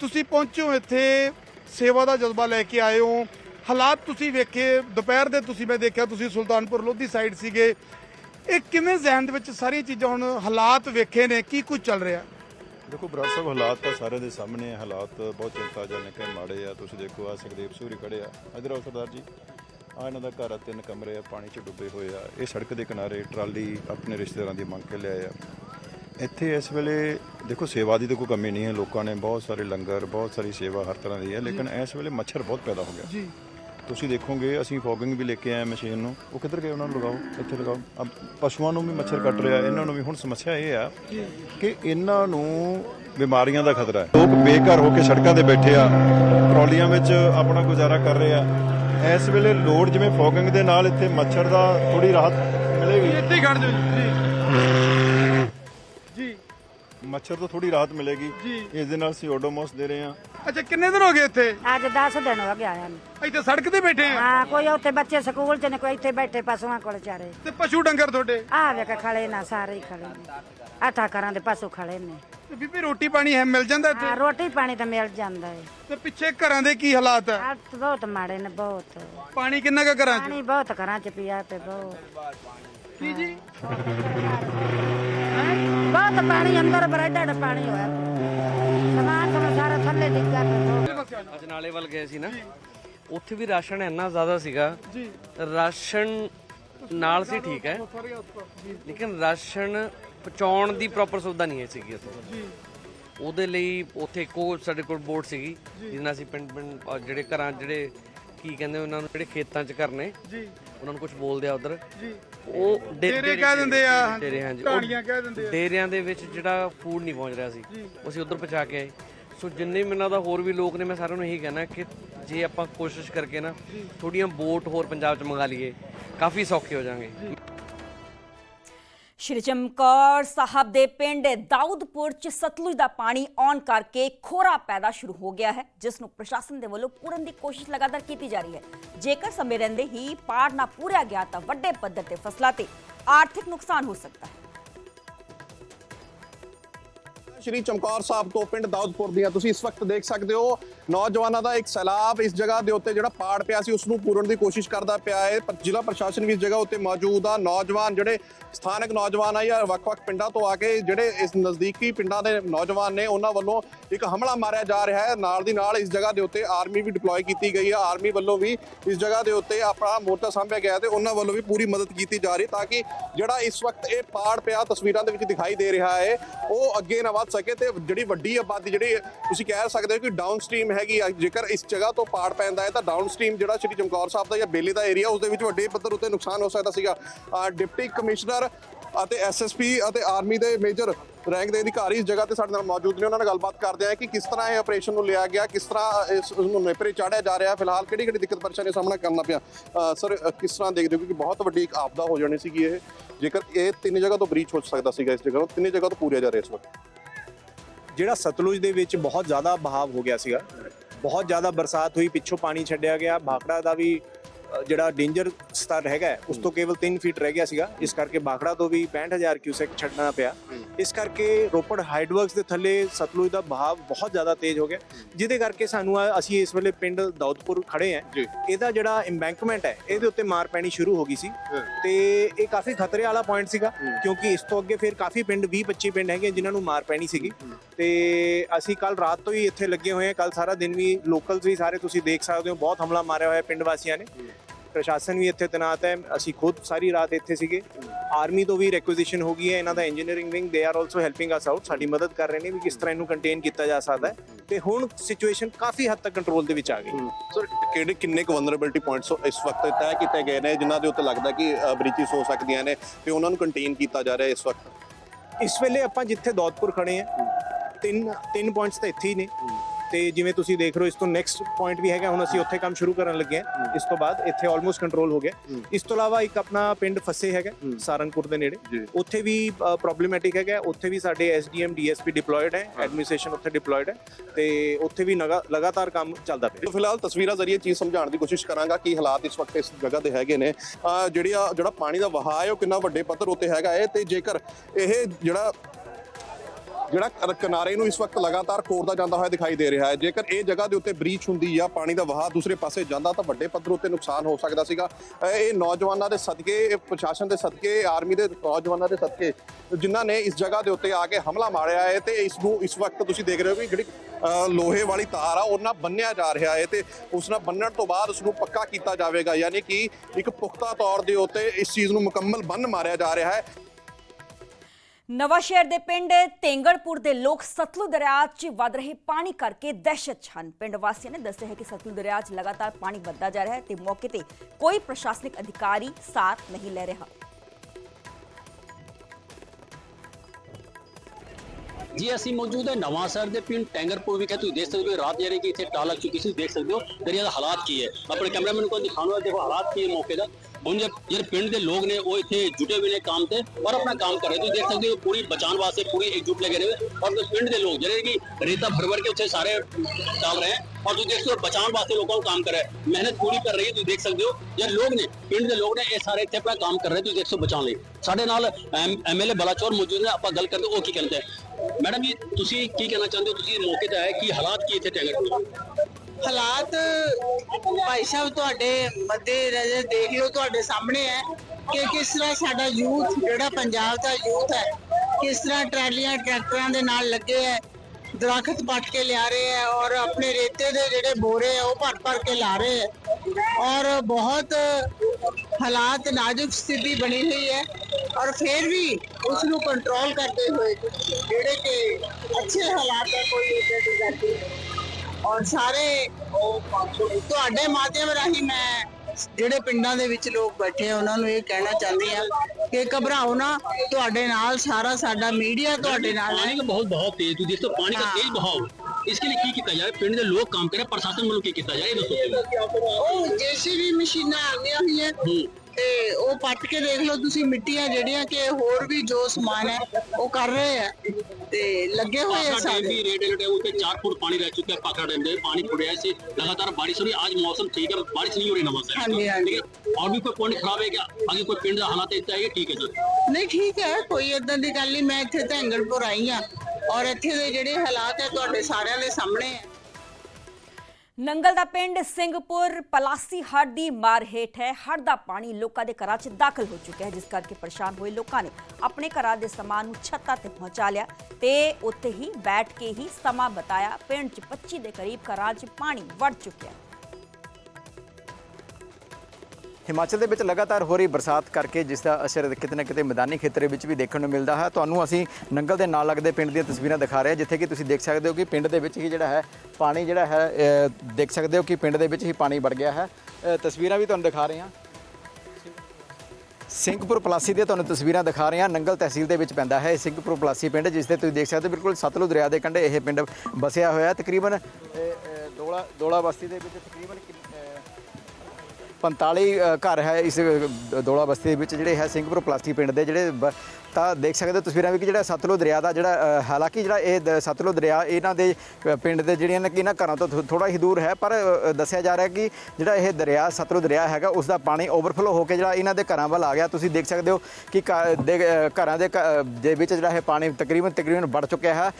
ਤੁਸੀਂ ਪਹੁੰਚੋ ਇੱਥੇ, ਸੇਵਾ ਦਾ ਜਜ਼ਬਾ ਲੈ ਕੇ ਆਏ ਹੋ। ਹਾਲਾਤ ਤੁਸੀਂ ਵੇਖੇ, ਦੁਪਹਿਰ ਦੇ ਤੁਸੀਂ ਮੈਂ ਦੇਖਿਆ, ਤੁਸੀਂ ਸੁਲਤਾਨਪੁਰ ਲੋਧੀ ਸਾਈਡ ਸੀਗੇ। ਇਹ ਕਿਵੇਂ ਜ਼ਹਿਨ ਦੇ ਵਿੱਚ ਸਾਰੀਆਂ ਚੀਜ਼ਾਂ ਹੁਣ ਹਾਲਾਤ ਵੇਖੇ ਨੇ, ਕੀ ਕੁਝ ਚੱਲ ਰਿਹਾ? ਦੇਖੋ, ਬਰਾੜ ਸਾਹਿਬ, ਹਾਲਾਤ ਤਾਂ ਸਾਰਿਆਂ ਦੇ ਸਾਹਮਣੇ ਹੈ ਹਾਲਾਤ ਬਹੁਤ ਚਿੰਤਾਜਨਕ ਹੈ ਮਾੜੇ ਆ। ਤੁਸੀਂ ਦੇਖੋ ਆ ਸੁਖਦੇਵ ਸੂਰੀ ਖੜੇ ਆ। ਇਧਰ ਆਓ ਸਰਦਾਰ ਜੀ। ਆ ਇਹਨਾਂ ਦਾ ਘਰ ਆ, ਤਿੰਨ ਕਮਰੇ ਆ, ਪਾਣੀ 'ਚ ਡੁੱਬੇ ਹੋਏ ਆ। ਇਹ ਸੜਕ ਦੇ ਕਿਨਾਰੇ ਟਰਾਲੀ ਆਪਣੇ ਰਿਸ਼ਤੇਦਾਰਾਂ ਦੀ ਮੰਗ ਕੇ ਲਿਆਏ ਆ। ਇੱਥੇ ਇਸ ਵੇਲੇ ਦੇਖੋ, ਸੇਵਾ ਦੀ ਤਾਂ ਕੋਈ ਕਮੀ ਨਹੀਂ ਹੈ। ਲੋਕਾਂ ਨੇ ਬਹੁਤ ਸਾਰੇ ਲੰਗਰ, ਬਹੁਤ ਸਾਰੀ ਸੇਵਾ ਹਰ ਤਰ੍ਹਾਂ ਦੀ ਹੈ। ਲੇਕਿਨ ਇਸ ਵੇਲੇ ਮੱਛਰ ਬਹੁਤ ਪੈਦਾ ਹੋ ਗਿਆ। ਜੀ। ਤੁਸੀਂ ਦੇਖੋਗੇ ਅਸੀਂ ਫੋਗਿੰਗ ਵੀ ਲੈ ਕੇ ਆਏ ਮਸ਼ੀਨ ਨੂੰ। ਉਹ ਕਿੱਧਰ ਗਏ? ਉਹਨਾਂ ਨੂੰ ਲਗਾਓ ਇੱਥੇ ਲਗਾਓ। ਅਬ ਪਸ਼ੂਆਂ ਨੂੰ ਵੀ ਮੱਛਰ ਕੱਟ ਰਿਹਾ। ਇਹਨਾਂ ਨੂੰ ਵੀ ਹੁਣ ਸਮੱਸਿਆ ਇਹ ਆ ਕਿ ਇਹਨਾਂ ਨੂੰ ਬਿਮਾਰੀਆਂ ਦਾ ਖਤਰਾ ਹੈ। ਲੋਕ ਬੇਘਰ ਹੋ ਕੇ ਸੜਕਾਂ ਤੇ ਬੈਠੇ ਆ ਟਰਾਲੀਆਂ ਵਿੱਚ ਆਪਣਾ ਗੁਜ਼ਾਰਾ ਕਰ ਰਹੇ ਆ। ਇਸ ਵੇਲੇ ਲੋਡ ਜਿਵੇਂ ਫੋਗਿੰਗ ਦੇ ਨਾਲ ਇੱਥੇ ਮੱਛਰ ਦਾ ਥੋੜੀ ਰਾਹਤ ਮਿਲੇਗੀ। ਇੱਥੇ ਖੜ ਜਾਓ ਜੀ ਜੀ। ਮੱਛਰ ਤੋਂ ਥੋੜੀ ਰਾਹਤ ਮਿਲੇਗੀ। ਇਸ ਦੇ ਨਾਲ ਅਸੀਂ ਓਡੋਮੋਸ ਦੇ ਰਹੇ ਹਾਂ ਅੱਛਾ ਕਿੰਨੇ ਦਿਨ ਹੋ ਗਏ ਇੱਥੇ? ਅੱਜ 10 ਦਿਨ ਹੋ ਗਏ ਆਇਆ ਨੂੰ। ਇੱਥੇ ਸੜਕ ਤੇ ਬੈਠੇ ਆ? ਹਾਂ ਕੋਈ ਉੱਥੇ ਬੱਚੇ ਸਕੂਲ ਚ ਨੇ ਕੋਈ ਇੱਥੇ ਬੈਠੇ ਪਸ਼ੂਆਂ ਕੋਲ ਚਾਰੇ। ਤੇ ਪਸ਼ੂ ਡੰਗਰ ਤੁਹਾਡੇ? ਆ ਵੇਖ ਖੜੇ ਨਾ ਸਾਰੇ ਹੀ ਖੜੇ ਨੇ। ਆਠਾ ਘਰਾਂ ਦੇ ਪਸ਼ੂ ਖੜੇ ਨੇ। ਤੇ ਬੀਬੀ ਰੋਟੀ ਪਾਣੀ ਹੈ ਮਿਲ ਜਾਂਦਾ ਇੱਥੇ? ਹਾਂ ਰੋਟੀ ਪਾਣੀ ਤਾਂ ਮਿਲ ਜਾਂਦਾ ਹੈ ਤੇ ਪਿੱਛੇ ਘਰਾਂ ਦੇ ਕੀ ਹਾਲਾਤ ਆ? ਆ ਬਹੁਤ ਮਾੜੇ ਨੇ ਬਹੁਤ। ਪਾਣੀ ਕਿੰਨਾ ਕੁ ਘਰਾਂ 'ਚ? ਪਾਣੀ ਬਹੁਤ ਘਰਾਂ ਚ ਪਿਆ ਤੇ ਬਹੁਤ। ਕੀ ਜੀ? ਬਹੁਤ ਪਾਣੀ ਅੰਦਰ ਬਰੇਡਾ ਪਾਣੀ ਹੋਇਆ। ਸਮਾਨ ਅਜਨਾਲੇ ਵੱਲ ਗਏ ਸੀ ਨਾ। ਉੱਥੇ ਵੀ ਰਾਸ਼ਨ ਇੰਨਾ ਜ਼ਿਆਦਾ ਸੀਗਾ। ਜੀ। ਰਾਸ਼ਨ ਨਾਲ ਸੀ ਠੀਕ ਹੈ। ਲੇਕਿਨ ਰਾਸ਼ਨ ਪਹੁੰਚਾਉਣ ਦੀ ਪ੍ਰੋਪਰ ਸੁਵਿਧਾ ਨਹੀਂ ਹੈ ਸੀਗੀ ਉੱਥੇ। ਜੀ। ਉਹਦੇ ਲਈ ਉੱਥੇ ਇੱਕੋ ਸਾਡੇ ਕੋਲ ਬੋਟ ਸੀਗੀ ਜਿਹਦੇ ਨਾਲ ਅਸੀਂ ਪਿੰਡ ਪਿੰਡ ਜਿਹੜੇ ਘਰਾਂ ਜਿਹੜੇ ਕੀ ਕਹਿੰਦੇ ਉਹਨਾਂ ਨੂੰ ਜਿਹੜੇ ਖੇਤਾਂ 'ਚ ਘਰ ਨੇ ਜੀ। ਉਹਨਾਂ ਨੂੰ ਕੁਝ ਬੋਲਦੇ ਆ ਉਧਰ। ਜੀ। ਉਹ ਡੇਰੇ ਕਹਿ ਦਿੰਦੇ ਆ। ਹਾਂਜੀ। ਡੇਰੇ ਹਾਂਜੀ। ਢਾਣੀਆਂ ਕਹਿ ਦਿੰਦੇ ਆ। ਡੇਰਿਆਂ ਦੇ ਵਿੱਚ ਜਿਹੜਾ ਫੂਡ ਨਹੀਂ ਪਹੁੰਚ ਰਿਹਾ ਸੀ ਉਹ ਅਸੀਂ ਉਧਰ ਪਹੁੰਚਾ ਕੇ ਆਏ। ਸੋ ਜਿੰਨੇ ਵੀ ਮੈਨੂੰ ਦਾ ਹੋਰ ਵੀ ਲੋਕ ਨੇ, ਮੈਂ ਸਾਰਿਆਂ ਨੂੰ ਇਹੀ ਕਹਿਣਾ ਕਿ ਜੇ ਆਪਾਂ ਕੋਸ਼ਿਸ਼ ਕਰਕੇ ਨਾ ਥੋੜੀਆਂ ਬੋਟ ਹੋਰ ਪੰਜਾਬ 'ਚ ਮੰਗਾ ਲਈਏ, ਕਾਫੀ ਸੌਖੇ ਹੋ ਜਾਾਂਗੇ ਸ਼੍ਰੀ ਚਮਕੌਰ ਸਾਹਿਬ ਦੇ ਪਿੰਡ ਦਾਊਦਪੁਰ ਚ ਸਤਲੁਜ ਦਾ ਪਾਣੀ ਆਉਣ ਕਰਕੇ ਖੋਰਾ ਪੈਦਾ ਸ਼ੁਰੂ ਹੋ ਗਿਆ ਹੈ, ਜਿਸ ਨੂੰ ਪ੍ਰਸ਼ਾਸਨ ਦੇ ਵੱਲੋਂ ਪੂਰਨ ਦੀ ਕੋਸ਼ਿਸ਼ ਲਗਾਤਾਰ ਕੀਤੀ ਜਾ ਰਹੀ ਹੈ। ਜੇਕਰ ਸਮੇਂ ਰਹਿੰਦੇ ਹੀ ਪਾੜ ਨਾ ਪੂਰਿਆ ਗਿਆ ਤਾਂ ਵੱਡੇ ਪੱਧਰ ਤੇ ਫਸਲਾਂ ਤੇ ਆਰਥਿਕ ਨੁਕਸਾਨ ਹੋ ਸਕਦਾ ਹੈ। ਸ਼੍ਰੀ ਚਮਕੌਰ ਸਾਹਿਬ ਤੋਂ ਪਿੰਡ ਦਾਊਦਪੁਰ ਦੀਆਂ ਤੁਸੀਂ ਇਸ ਵਕਤ ਦੇਖ ਸਕਦੇ ਹੋ ਨੌਜਵਾਨਾਂ ਦਾ ਇੱਕ ਸੈਲਾਬ ਇਸ ਜਗ੍ਹਾ ਦੇ ਉੱਤੇ ਜਿਹੜਾ ਪਾੜ ਪਿਆ ਸੀ ਉਸ ਨੂੰ ਪੂਰਨ ਦੀ ਕੋਸ਼ਿਸ਼ ਕਰਦਾ ਪਿਆ ਹੈ। ਪਰ ਜ਼ਿਲ੍ਹਾ ਪ੍ਰਸ਼ਾਸਨ ਵੀ ਇਸ ਜਗ੍ਹਾ ਉੱਤੇ ਮੌਜੂਦ ਆ। ਨੌਜਵਾਨ ਜਿਹੜੇ ਸਥਾਨਕ ਨੌਜਵਾਨ ਆ ਜਾਂ ਵੱਖ-ਵੱਖ ਪਿੰਡਾਂ ਤੋਂ ਆ ਕੇ ਜਿਹੜੇ ਇਸ ਨਜ਼ਦੀਕੀ ਪਿੰਡਾਂ ਦੇ ਨੌਜਵਾਨ ਨੇ, ਉਹਨਾਂ ਵੱਲੋਂ ਇੱਕ ਹਮਲਾ ਮਾਰਿਆ ਜਾ ਰਿਹਾ ਹੈ। ਨਾਲ ਦੀ ਨਾਲ ਇਸ ਜਗ੍ਹਾ ਦੇ ਉੱਤੇ ਆਰਮੀ ਵੀ ਡਿਪਲੋਏ ਕੀਤੀ ਗਈ ਹੈ ਆਰਮੀ ਵੱਲੋਂ ਵੀ ਇਸ ਜਗ੍ਹਾ ਦੇ ਉੱਤੇ ਆਪਣਾ ਮੋਰਚਾ ਸਾਂਭਿਆ ਗਿਆ ਤੇ ਉਹਨਾਂ ਵੱਲੋਂ ਵੀ ਪੂਰੀ ਮਦਦ ਕੀਤੀ ਜਾ ਰਹੀ ਤਾਂ ਕਿ ਜਿਹੜਾ ਇਸ ਵਕਤ ਇਹ ਪਾੜ ਪਿਆ ਤਸਵੀਰਾਂ ਦੇ ਵਿੱਚ ਦਿਖਾਈ ਦੇ ਰਿਹਾ ਹੈ, ਉਹ ਅੱਗੇ ਨਾ ਵੱਧ ਸਕੇ ਤੇ ਜਿਹੜੀ ਵੱਡੀ ਆਬਾਦੀ ਜਿਹੜੀ ਤੁਸੀਂ ਕਹਿ ਸਕਦੇ ਹੋ ਕਿ ਡਾਊਨ ਸਟ੍ਰੀਮ ਹੈਗੀ ਆ, ਜੇਕਰ ਇਸ ਜਗ੍ਹਾ ਤੋਂ ਪਾੜ ਪੈਂਦਾ ਹੈ ਤਾਂ ਡਾਊਨ ਸਟ੍ਰੀਮ ਜਿਹੜਾ ਸ਼੍ਰੀ ਚਮਕੌਰ ਸਾਹਿਬ ਦਾ ਜਾਂ ਬੇਲੇ ਦਾ ਏਰੀਆ ਉਸ ਦੇ ਵਿੱਚ ਵੱਡੇ ਪੱਧਰ ਉੱਤੇ ਨੁਕਸਾਨ ਹੋ ਸਕਦਾ ਸੀਗਾ। ਡਿਪਟੀ ਕਮਿਸ਼ਨਰ ਅਤੇ ਐਸਐਸਪੀ ਅਤੇ ਆਰਮੀ ਦੇ ਮੇਜਰ ਰੈਂਕ ਦੇ ਅਧਿਕਾਰੀ ਇਸ ਜਗ੍ਹਾ ਤੇ ਸਾਡੇ ਨਾਲ ਮੌਜੂਦ ਨੇ। ਉਹਨਾਂ ਨਾਲ ਗੱਲਬਾਤ ਕਰਦੇ ਆ ਕਿ ਕਿਸ ਤਰ੍ਹਾਂ ਇਹ ਆਪਰੇਸ਼ਨ ਨੂੰ ਲਿਆ ਗਿਆ, ਕਿਸ ਤਰ੍ਹਾਂ ਇਸ ਨੂੰ ਨੇਪਰੇ ਚਾੜਿਆ ਜਾ ਰਿਹਾ। ਫਿਲਹਾਲ ਕਿਹੜੀ ਕਿਹੜੀ ਦਿੱਕਤ ਪਰੇਸ਼ਾਨੀ ਦਾ ਸਾਹਮਣਾ ਕਰਨਾ ਪਿਆ? ਸਰ ਕਿਸ ਤਰ੍ਹਾਂ ਦੇਖਦੇ ਹੋ? ਕਿਉਂਕਿ ਬਹੁਤ ਵੱਡੀ ਇੱਕ ਆਪਦਾ ਹੋ ਜਾਣੀ ਸੀਗੀ ਇਹ। ਜੇਕਰ ਇਹ ਤਿੰਨ ਜਗ੍ਹਾ ਤੋਂ ਬ੍ਰੀਚ ਹੋ ਸਕਦਾ ਸੀਗਾ ਇਸ ਜਗ੍ਹਾ ਤੋਂ, ਤਿੰਨੇ ਜਗ੍ਹਾ ਤੋਂ ਪੂਰਿਆ ਜਾ ਰਿਹਾ ਇਸ ਵਕਤ। ਜਿਹੜਾ ਸਤਲੁਜ ਦੇ ਵਿੱਚ ਬਹੁਤ ਜ਼ਿਆਦਾ ਬਹਾਵ ਹੋ ਗਿਆ ਸੀਗਾ ਬਹੁਤ ਜ਼ਿਆਦਾ ਬਰਸਾਤ ਹੋਈ, ਪਿੱਛੋਂ ਪਾਣੀ ਛੱਡਿਆ ਗਿਆ। ਭਾਖੜਾ ਦਾ ਵੀ ਜਿਹੜਾ ਡੇਂਜਰ ਸਤਰ ਹੈਗਾ ਉਸ ਤੋਂ ਕੇਵਲ 3 ਫੀਟ ਰਹਿ ਗਿਆ ਸੀਗਾ। ਇਸ ਕਰਕੇ ਭਾਖੜਾ ਤੋਂ ਵੀ 65000 ਕਿਊਸੈਕ ਛੱਡਣਾ ਪਿਆ। ਇਸ ਕਰਕੇ ਰੋਪੜ ਹਾਈਡਵਰਕਸ ਦੇ ਥੱਲੇ ਸਤਲੁਜ ਦਾ ਬਹਾਵ ਬਹੁਤ ਜ਼ਿਆਦਾ ਤੇਜ਼ ਹੋ ਗਿਆ। ਜਿਹਦੇ ਕਰਕੇ ਸਾਨੂੰ ਆ- ਅਸੀਂ ਇਸ ਵੇਲੇ ਪਿੰਡ ਦੌਦਪੁਰ ਖੜੇ ਆ। ਇਹਦਾ ਜਿਹੜਾ ਇੰਬੈਂਕਮੈਂਟ ਹੈ ਇਹਦੇ ਉੱਤੇ ਮਾਰ ਪੈਣੀ ਸ਼ੁਰੂ ਹੋ ਗਈ ਸੀ। ਤੇ ਇਹ ਕਾਫੀ ਖਤਰੇ ਵਾਲਾ ਪੁਆਇੰਟ ਸੀਗਾ ਕਿਉਂਕਿ ਇਸ ਤੋਂ ਅੱਗੇ ਫਿਰ ਕਾਫੀ ਪਿੰਡ 20 25 ਪਿੰਡ ਹੈਗੇ ਜਿਨ੍ਹਾਂ ਨੂੰ ਮਾਰ ਪੈਣੀ ਸੀਗੀ। ਤੇ ਅਸੀਂ ਕੱਲ ਰਾਤ ਤੋਂ ਹੀ ਇੱਥੇ ਲੱਗੇ ਹੋਏ ਹਾਂ। ਕੱਲ ਸਾਰਾ ਦਿਨ ਵੀ ਲੋਕਲਸ ਵੀ ਸਾਰੇ ਤੁਸੀਂ ਦੇਖ ਸਕਦੇ ਹੋ ਬਹੁਤ ਹਮਲਾ ਮਾਰਿਆ ਹੋਇਆ ਪਿੰਡ ਵਾਸੀਆਂ ਨੇ। ਪ੍ਰਸ਼ਾਸਨ ਵੀ ਇੱਥੇ ਤੈਨਾਤ ਹੈ। ਅਸੀਂ ਖੁਦ ਸਾਰੀ ਰਾਤ ਇੱਥੇ ਸੀਗੇ। ਆਰਮੀ ਤੋਂ ਵੀ ਰਿਕੁਐਜ਼ੀਸ਼ਨ ਹੋ ਗਈ ਹੈ। ਇਹਨਾਂ ਦਾ ਇੰਜੀਨੀਅਰਿੰਗ ਵਿੰਗ ਦੇ are also helping us out ਸਾਡੀ ਮਦਦ ਕਰ ਰਹੇ ਨੇ ਵੀ ਕਿਸ ਤਰ੍ਹਾਂ ਇਹਨੂੰ ਕੰਟੇਨ ਕੀਤਾ ਜਾ ਸਕਦਾ ਹੈ। ਤੇ ਹੁਣ ਸਿਚੁਏਸ਼ਨ ਕਾਫੀ ਹੱਦ ਤੱਕ ਕੰਟਰੋਲ ਦੇ ਵਿੱਚ ਆ ਗਈ। ਸਰ ਕਿਹੜੇ ਕਿੰਨੇ ਕੁ ਵਨਰੇਬਿਲਟੀ ਪੁਆਇੰਟਸ ਇਸ ਵਕਤ ਤੈਅ ਕੀਤੇ ਗਏ ਨੇ ਜਿਨ੍ਹਾਂ ਦੇ ਉੱਤੇ ਲੱਗਦਾ ਕਿ ਬ੍ਰੀਚਿਸ ਹੋ ਸਕਦੀਆਂ ਨੇ ਤੇ ਉਹਨਾਂ ਨੂੰ ਕੰਟੇਨ ਕੀਤਾ ਜਾ ਰਿਹਾ ਇਸ ਵਕਤ? ਇਸ ਵੇਲੇ ਆਪਾਂ ਜਿੱਥੇ ਦੌਦਪੁਰ ਖੜੇ ਆ ਤਿੰਨ ਤਿੰਨ ਪੁਆਇੰਟਸ ਤਾਂ ਇੱਥੇ ਹੀ ਨੇ। ਤੇ ਜਿਵੇਂ ਤੁਸੀਂ ਦੇਖ ਰਹੇ ਹੋ ਇਸ ਤੋਂ ਨੈਕਸਟ ਪੁਆਇੰਟ ਵੀ ਹੈਗਾ ਹੁਣ ਅਸੀਂ ਉੱਥੇ ਕੰਮ ਸ਼ੁਰੂ ਕਰਨ ਲੱਗੇ ਆ ਇਸ ਤੋਂ ਬਾਅਦ ਇੱਥੇ ਆਲਮੋਸਟ ਕੰਟਰੋਲ ਹੋ ਗਿਆ। ਇਸ ਤੋਂ ਇਲਾਵਾ ਇੱਕ ਆਪਣਾ ਪਿੰਡ ਫੱਸੇ ਹੈਗਾ ਸਾਰਨਪੁਰ ਦੇ ਨੇੜੇ। ਉੱਥੇ ਵੀ ਪ੍ਰੋਬਲਮੈਟਿਕ ਹੈਗਾ। ਉੱਥੇ ਵੀ ਸਾਡੇ ਐਸਡੀਐਮ ਡੀਐਸਪੀ ਡਿਪਲੋਇਡ ਹੈ ਐਡਮਿਨਿਸਟ੍ਰੇਸ਼ਨ ਉੱਥੇ ਡਿਪਲੋਇਡ ਹੈ ਤੇ ਉੱਥੇ ਵੀ ਲਗਾਤਾਰ ਕੰਮ ਚੱਲਦਾ ਪਿਆ। ਫਿਲਹਾਲ ਤਸਵੀਰਾਂ ਜ਼ਰੀਏ ਚੀਜ਼ ਸਮਝਾਉਣ ਦੀ ਕੋਸ਼ਿਸ਼ ਕਰਾਂਗਾ ਕਿ ਹਾਲਾਤ ਇਸ ਵਕਤ ਇਸ ਜਗ੍ਹਾ ਦੇ ਹੈਗੇ ਨੇ। ਜਿਹੜੀ ਜਿਹੜਾ ਪਾਣੀ ਦਾ ਵਹਾਅ ਹੈ ਉਹ ਕਿੰਨਾ ਵੱਡੇ ਪੱਧਰ ਉੱਤੇ ਹੈਗਾ ਹੈ ਤੇ ਜੇਕਰ ਇਹ ਜਿਹੜਾ ਜਿਹੜਾ ਕਿਨਾਰੇ ਨੂੰ ਇਸ ਵਕਤ ਲਗਾਤਾਰ ਕੋਰਦਾ ਜਾਂਦਾ ਹੋਇਆ ਦਿਖਾਈ ਦੇ ਰਿਹਾ ਹੈ। ਜੇਕਰ ਇਹ ਜਗ੍ਹਾ ਦੇ ਉੱਤੇ ਬ੍ਰੀਚ ਹੁੰਦੀ ਜਾਂ ਪਾਣੀ ਦਾ ਵਹਾਅ ਦੂਸਰੇ ਪਾਸੇ ਜਾਂਦਾ ਤਾਂ ਵੱਡੇ ਪੱਧਰ ਉੱਤੇ ਨੁਕਸਾਨ ਹੋ ਸਕਦਾ ਸੀਗਾ। ਇਹ ਨੌਜਵਾਨਾਂ ਦੇ ਸਦਕੇ ਪ੍ਰਸ਼ਾਸਨ ਦੇ ਸਦਕੇ, ਆਰਮੀ ਦੇ ਨੌਜਵਾਨਾਂ ਦੇ ਸਦਕੇ, ਜਿਨ੍ਹਾਂ ਨੇ ਇਸ ਜਗ੍ਹਾ ਦੇ ਉੱਤੇ ਆ ਕੇ ਹਮਲਾ ਮਾਰਿਆ ਹੈ ਤੇ ਇਸ ਨੂੰ ਇਸ ਵਕਤ ਤੁਸੀਂ ਦੇਖ ਰਹੇ ਹੋ ਕਿ ਜਿਹੜੀ ਅਹ ਲੋਹੇ ਵਾਲੀ ਤਾਰ ਆ, ਉਹ ਨਾਲ ਬੰਨਿਆ ਜਾ ਰਿਹਾ ਹੈ ਤੇ ਉਸ ਨਾਲ ਬੰਨਣ ਤੋਂ ਬਾਅਦ ਉਸ ਨੂੰ ਪੱਕਾ ਕੀਤਾ ਜਾਵੇਗਾ। ਯਾਨੀ ਕਿ ਇੱਕ ਪੁਖਤਾ ਤੌਰ ਦੇ ਉੱਤੇ ਇਸ ਚੀਜ਼ ਨੂੰ ਮੁਕੰਮਲ ਬੰਨ ਮਾਰਿਆ ਜਾ ਰਿਹਾ ਹੈ। ਨਵਾਂ ਸ਼ਹਿਰ ਦੇ ਪਿੰਡ ਤੇਂਗੜਪੁਰ ਦੇ ਲੋਕ ਸਤਲੁਜ ਦਰਿਆ 'ਚ ਵਧ ਰਹੇ ਪਾਣੀ ਕਰਕੇ ਦਹਿਸ਼ਤ 'ਚ ਹਨ ਪਿੰਡ ਵਾਸੀਆਂ ਨੇ ਦੱਸਿਆ ਹੈ ਕਿ ਸਤਲੁਜ ਦਰਿਆ 'ਚ ਲਗਾਤਾਰ ਪਾਣੀ ਵੱਧਦਾ ਜਾ ਰਿਹਾ ਹੈ ਤੇ ਮੌਕੇ ਤੇ ਕੋਈ ਪ੍ਰਸ਼ਾਸਨਿਕ ਅਧਿਕਾਰੀ ਸਾਥ ਨਹੀਂ ਲੈ ਰਿਹਾ। ਜੀ, ਅਸੀਂ ਮੌਜੂਦ ਹੈ ਨਵਾਂ ਸ਼ਹਿਰ ਦੇ ਪਿੰਡ ਟੈਂਗਰਪੁਰ ਵਿਖੇ। ਤੁਸੀਂ ਦੇਖ ਸਕਦੇ ਹੋ, ਰਾਤ ਜਿਹੜੀ ਕਿ ਇੱਥੇ ਟਾਲ ਚੁੱਕੀ ਸੀ। ਦੇਖ ਸਕਦੇ ਹੋ, ਦਰਿਆ ਦਾ ਹਾਲਾਤ ਕੀ ਹੈ। ਆਪਣੇ ਕੈਮਰਾਮੈਨ ਕੋਲ ਦਿਖਾਉਣਾ ਦੇਖੋ ਹਾਲਾਤ ਕੀ ਹੈ ਮੌਕੇ ਦਾ। ਹੁਣ ਜੇ ਜਿਹੜੇ ਪਿੰਡ ਦੇ ਲੋਕ ਨੇ ਉਹ ਇੱਥੇ ਜੁਟੇ ਹੋਏ ਨੇ ਕੰਮ ਤੇ ਔਰ ਆਪਣਾ ਕੰਮ ਕਰ ਰਹੇ ਤੁਸੀਂ ਦੇਖ ਸਕਦੇ ਹੋ ਪੂਰੀ ਬਚਾਉਣ ਵਾਸਤੇ ਪੂਰੀ एकजुट लगे रहे और जो पिंड ਦੇ ਲੋਕ ਜਿਹੜੇ ਕਿ ਰੇਤਾ ਭਰ ਭਰ ਕੇ ਉੱਥੇ ਸਾਰੇ ਚੱਲ ਰਹੇ ਹਨ ਔਰ ਤੁਸੀਂ ਦੇਖ ਸਕਦੇ ਹੋ ਬਚਾਉਣ ਵਾਸਤੇ ਲੋਕਾਂ ਨੂੰ ਕੰਮ ਕਰ ਰਹੇ ਮਿਹਨਤ ਪੂਰੀ ਕਰ ਰਹੀ ਹੈ ਤੁਸੀਂ ਦੇਖ ਸਕਦੇ ਹੋ ਜਿਹੜੇ ਲੋਕ ਨੇ ਪਿੰਡ ਦੇ ਲੋਕ ਨੇ ਇਹ ਸਾਰੇ ਇੱਥੇ ਆਪਣਾ ਕੰਮ ਕਰ ਰਹੇ ਤੁਸੀਂ ਦੇਖ ਸਕਦੇ ਹੋ ਬਚਾਉਣ ਲਈ ਸਾਡੇ ਨਾਲ ਐਮਐਲਏ ਬਲਾਚੌਰ ਮੌਜੂਦ ਨੇ ਆਪਾਂ ਗੱਲ ਕਰਦੇ ਉਹ ਕੀ ਕਹਿੰਦੇ ਹੈ ਮੈਡਮ ਜੀ ਤੁਸੀਂ ਕੀ ਕਹਿਣਾ ਚਾਹੁੰਦੇ ਹੋ ਤੁਸੀਂ ਮੌਕੇ ਤੇ ਆਏ ਕੀ ਹਾਲਾਤ ਕੀ ਇੱਥੇ ਟੈਂਗਰ ਕੋਲ ਹਾਲਾਤ ਭਾਈ ਸਾਹਿਬ ਤੁਹਾਡੇ ਮੱਦੇ ਨਜ਼ਰ ਦੇਖ ਲਿਓ, ਤੁਹਾਡੇ ਸਾਹਮਣੇ ਹੈ ਕਿ ਕਿਸ ਤਰ੍ਹਾਂ ਸਾਡਾ ਯੂਥ, ਜਿਹੜਾ ਪੰਜਾਬ ਦਾ ਯੂਥ ਹੈ, ਕਿਸ ਤਰ੍ਹਾਂ ਟਰਾਲੀਆਂ, ਟਰੈਕਟਰਾਂ ਦੇ ਨਾਲ ਲੱਗੇ ਹੈ, ਦਰਖਤ ਪੱਟ ਕੇ ਲਿਆ ਰਹੇ ਹੈ ਔਰ ਆਪਣੇ ਰੇਤੇ ਦੇ ਜਿਹੜੇ ਬੋਰੇ ਹੈ, ਉਹ ਭਰ ਭਰ ਕੇ ਲਾ ਰਹੇ ਹੈ ਔਰ ਬਹੁਤ ਹਾਲਾਤ ਨਾਜ਼ੁਕ ਸਥਿਤੀ ਬਣੀ ਹੋਈ ਹੈ ਔਰ ਫਿਰ ਵੀ ਉਸ ਨੂੰ ਕੰਟਰੋਲ ਕਰਦੇ ਹੋਏ ਜਿਹੜੇ ਕਿ ਅੱਛੇ ਹਾਲਾਤ ਹੈ, ਕੋਈ ਇੱਦਾਂ ਦੀ ਔਰ ਸਾਰੇ ਤੁਹਾਡੇ ਮਾਧਿਅਮ ਰਾਹੀਂ ਮੈਂ ਜਿਹੜੇ ਪਿੰਡਾਂ ਦੇ ਵਿੱਚ ਲੋਕ ਬੈਠੇ ਆ ਉਹਨਾਂ ਨੂੰ ਇਹ ਕਹਿਣਾ ਚਾਹੁੰਦੀ ਆ ਕਿ ਘਬਰਾਓ ਨਾ ਤੁਹਾਡੇ ਨਾਲ ਸਾਰਾ ਸਾਡਾ ਮੀਡੀਆ ਤੁਹਾਡੇ ਨਾਲ ਹੈ पानी का बहुत बहाव तेज तुझे तो पानी का हाँ। तेज बहाव इसके लिए की किया जाए पिंड ਦੇ ਲੋਕ ਕੰਮ ਕਰੇ ਪ੍ਰਸ਼ਾਸਨ ਵੱਲੋਂ ਕੀ ਕੀਤਾ ਜਾਏ ਇਹ ਦੱਸੋ ਤੁਸੀਂ। ਉਹ ਜੇਸੀਬੀ ਮਸ਼ੀਨਾਂ ਆ ਗਈਆਂ ਹੋਈਆਂ ਤੇ ਉਹ ਪੱਟ ਕੇ ਦੇਖ ਲਓ ਤੁਸੀਂ ਮਿੱਟੀਆਂ ਜਿਹੜੀਆਂ ਕਿ ਹੋਰ ਵੀ ਜੋ ਸਮਾਨ ਹੈ ਉਹ ਕਰ ਰਹੇ ਆ ਤੇ ਲੱਗੇ ਹੋਏ ਆ पाखड़ा डैम ਸਾਰੇ भी रेड अलर्ट है उसपे चार फुट पानी रह चुका है पाखड़ा डैम में पानी छोड़ा है से लगातार बारिश हो रही है आज मौसम ठीक है बारिश नहीं हो रही नवा हाँ जी, हाँ जी। और भी कोई पॉइंट खराब है क्या आगे कोई पिंड का हालात इतना है ठीक है सर ਨਹੀਂ ਠੀਕ ਹੈ ਕੋਈ ਇਦਾਂ ਦੀ ਗੱਲ ਨਹੀਂ ਮੈਂ ਇੱਥੇ ਧੈਂਗੜਪੁਰ ਆਈ ਆ ਔਰ ਇੱਥੇ ਦੇ ਜਿਹੜੇ ਹਾਲਾਤ ਹੈ ਤੁਹਾਡੇ ਸਾਰਿਆਂ ਦੇ ਸਾਹਮਣੇ ਹੈ ਨੰਗਲ ਦਾ ਪਿੰਡ ਸਿੰਘਪੁਰ ਪਲਾਸੀ ਹੜ੍ਹ ਦੀ ਮਾਰ ਹੇਠ ਹੈ। ਹੜ ਦਾ ਪਾਣੀ ਲੋਕਾਂ ਦੇ ਘਰਾਂ 'ਚ ਦਾਖਲ ਹੋ ਚੁੱਕਿਆ ਹੈ, ਜਿਸ ਕਰਕੇ ਪਰੇਸ਼ਾਨ ਹੋਏ ਲੋਕਾਂ ਨੇ ਆਪਣੇ ਘਰਾਂ ਦੇ ਸਮਾਨ ਨੂੰ ਛੱਤਾਂ ਤੇ ਪਹੁੰਚਾ ਲਿਆ ਤੇ ਉੱਥੇ ਹੀ ਬੈਠ ਕੇ ਹੀ ਸਮਾਂ ਬਤਾਇਆ। ਪਿੰਡ 'ਚ 25 ਦੇ ਕਰੀਬ ਘਰਾਂ 'ਚ ਪਾਣੀ ਵੜ ਚੁੱਕਿਆ। ਹਿਮਾਚਲ ਦੇ ਵਿੱਚ ਲਗਾਤਾਰ ਹੋ ਰਹੀ ਬਰਸਾਤ ਕਰਕੇ ਜਿਸ ਦਾ ਅਸਰ ਕਿਤੇ ਨਾ ਕਿਤੇ ਮੈਦਾਨੀ ਖੇਤਰ ਵਿੱਚ ਵੀ ਦੇਖਣ ਨੂੰ ਮਿਲਦਾ ਹੈ। ਤੁਹਾਨੂੰ ਅਸੀਂ ਨੰਗਲ ਦੇ ਨਾਲ ਲੱਗਦੇ ਪਿੰਡ ਦੀਆਂ ਤਸਵੀਰਾਂ ਦਿਖਾ ਰਹੇ ਹਾਂ ਜਿੱਥੇ ਕਿ ਤੁਸੀਂ ਦੇਖ ਸਕਦੇ ਹੋ ਕਿ ਪਿੰਡ ਦੇ ਵਿੱਚ ਹੀ ਜਿਹੜਾ ਹੈ ਪਾਣੀ ਜਿਹੜਾ ਹੈ ਦੇਖ ਸਕਦੇ ਹੋ ਕਿ ਪਿੰਡ ਦੇ ਵਿੱਚ ਹੀ ਪਾਣੀ ਵੜ ਗਿਆ ਹੈ। ਤਸਵੀਰਾਂ ਵੀ ਤੁਹਾਨੂੰ ਦਿਖਾ ਰਹੇ ਹਾਂ। ਸਿੰਘਪੁਰ ਪਲਾਸੀ ਦੀਆਂ ਤੁਹਾਨੂੰ ਤਸਵੀਰਾਂ ਦਿਖਾ ਰਹੇ ਹਾਂ। ਨੰਗਲ ਤਹਿਸੀਲ ਦੇ ਵਿੱਚ ਪੈਂਦਾ ਹੈ ਇਹ ਸਿੰਘਪੁਰ ਪਲਾਸੀ ਪਿੰਡ ਜਿਸ ਤੇ ਤੁਸੀਂ ਦੇਖ ਸਕਦੇ ਹੋ ਬਿਲਕੁਲ ਸਤਲੁਜ ਦਰਿਆ ਦੇ ਕੰਢੇ ਇਹ ਪਿੰਡ ਵਸਿਆ ਹੋਇਆ ਤਕਰੀਬਨ ਅ, ਅ, ਦੋਲਾ ਦੋਲਾ ਬਸਤੀ ਦੇ ਵਿੱਚ ਤਕਰੀਬਨ 45 ਅ, ਘਰ ਹੈ ਇਸ ਦੋਲਾ ਬਸਤੀ ਦੇ ਵਿੱਚ ਜਿਹੜੇ ਹੈ ਸਿੰਘਪੁਰ ਪਲਾਸਟੀ ਪਿੰਡ ਦੇ ਜਿਹੜੇ ਤਾਂ ਦੇਖ ਸਕਦੇ ਹੋ ਤਸਵੀਰਾਂ ਵੀ ਕਿ ਜਿਹੜਾ ਸਤਲੁਜ ਦਰਿਆ ਦਾ ਜਿਹੜਾ ਹਾਲਾਂਕਿ ਜਿਹੜਾ ਇਹ ਦ- ਸਤਲੁਜ ਦਰਿਆ, ਇਹਨਾਂ ਦੇ ਪਿੰਡ ਦੇ ਜਿਹੜੀਆਂ ਨੇ ਕਿ ਇਹਨਾਂ ਘਰਾਂ ਤੋਂ ਥੋੜਾ ਹੀ ਦੂਰ ਹੈ, ਪਰ ਦੱਸਿਆ ਜਾ ਰਿਹਾ ਕਿ ਜਿਹੜਾ ਇਹ ਦਰਿਆ, ਸਤਲੁਜ ਦਰਿਆ ਹੈਗਾ ਉਸ ਦਾ ਪਾਣੀ ਓਵਰਫਲੋ ਹੋ ਕੇ ਜਿਹੜਾ ਇਹਨਾਂ ਦੇ ਘਰਾਂ ਵੱਲ ਆ ਗਿਆ। ਤੁਸੀਂ ਦੇਖ ਸਕਦੇ ਹੋ ਕਿ ਘ- ਦੇ ਘਰਾਂ ਦੇ ਘ- ਦੇ ਵਿੱਚ ਜਿਹੜਾ ਇਹ ਪਾਣੀ ਤਕਰੀਬਨ ਤਕਰੀਬਨ ਵੜ ਚੁੱਕਿਆ ਹੈ।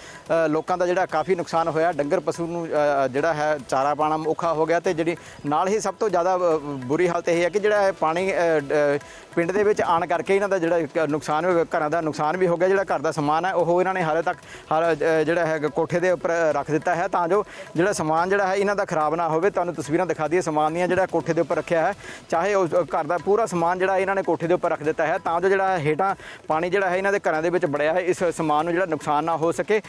ਲੋਕਾਂ ਦਾ ਜਿਹੜਾ ਕਾਫੀ ਨੁਕਸਾਨ ਹੋਇਆ। ਡੰਗਰ ਪਸ਼ੂ ਨੂੰ ਜਿਹੜਾ ਹੈ, ਚਾਰਾ ਪਾਣਾ ਔਖਾ ਹੋ ਗਿਆ ਤੇ ਜਿਹੜੀ ਨਾਲ ਹੀ ਸਭ ਤੋਂ ਜ਼ਿਆਦਾ ਬੁਰੀ ਹਾਲਤ ਇਹ ਹੈ ਕਿ ਜਿਹੜਾ ਇਹ ਪਾਣੀ ਡ- ਪਿੰਡ ਦੇ ਵਿੱਚ ਆਣ ਕਰਕੇ ਇਹਨਾਂ ਦਾ ਜਿਹੜਾ ਨੁਕਸਾਨ ਹੋ ਘਰਾਂ ਦਾ ਨੁਕਸਾਨ ਵੀ ਹੋ ਗਿਆ ਜਿਹੜਾ ਘਰ ਦਾ ਸਮਾਨ ਹੈ ਉਹ ਇਹਨਾਂ ਨੇ ਹਾਲੇ ਤੱਕ ਹਾਲੇ, ਜਿਹੜਾ ਹੈ ਕੋਠੇ ਦੇ ਉੱਪਰ ਰੱਖ ਦਿੱਤਾ ਹੈ। ਤਾਂ ਜੋ ਜਿਹੜਾ ਸਮਾਨ ਜਿਹੜਾ ਹੈ ਇਹਨਾਂ ਦਾ ਖਰਾਬ ਨਾ ਹੋਵੇ ਤੁਹਾਨੂੰ ਤਸਵੀਰਾਂ ਦਿਖਾ ਦਈਏ ਸਮਾਨ ਦੀਆਂ ਜਿਹੜਾ ਕੋਠੇ ਦੇ ਉੱਪਰ ਰੱਖਿਆ ਹੈ। ਚਾਹੇ ਉਹ ਘਰ ਦਾ ਪੂਰਾ ਸਮਾਨ ਜਿਹੜਾ ਇਹਨਾਂ ਨੇ ਕੋਠੇ ਦੇ ਉੱਪਰ ਰੱਖ ਦਿੱਤਾ ਹੈ ਤਾਂ ਜੋ ਜਿਹੜਾ ਹੇਠਾਂ ਪਾਣੀ ਜਿਹੜਾ ਹੈ ਇਹਨਾਂ ਦੇ ਘਰਾਂ ਦੇ ਵਿੱਚ ਬੜਿਆ ਹੈ ਇਸ ਸਮਾਨ ਨੂੰ ਜਿਹੜਾ ਨੁਕਸਾਨ ਨਾ ਹੋ ਸਕੇ।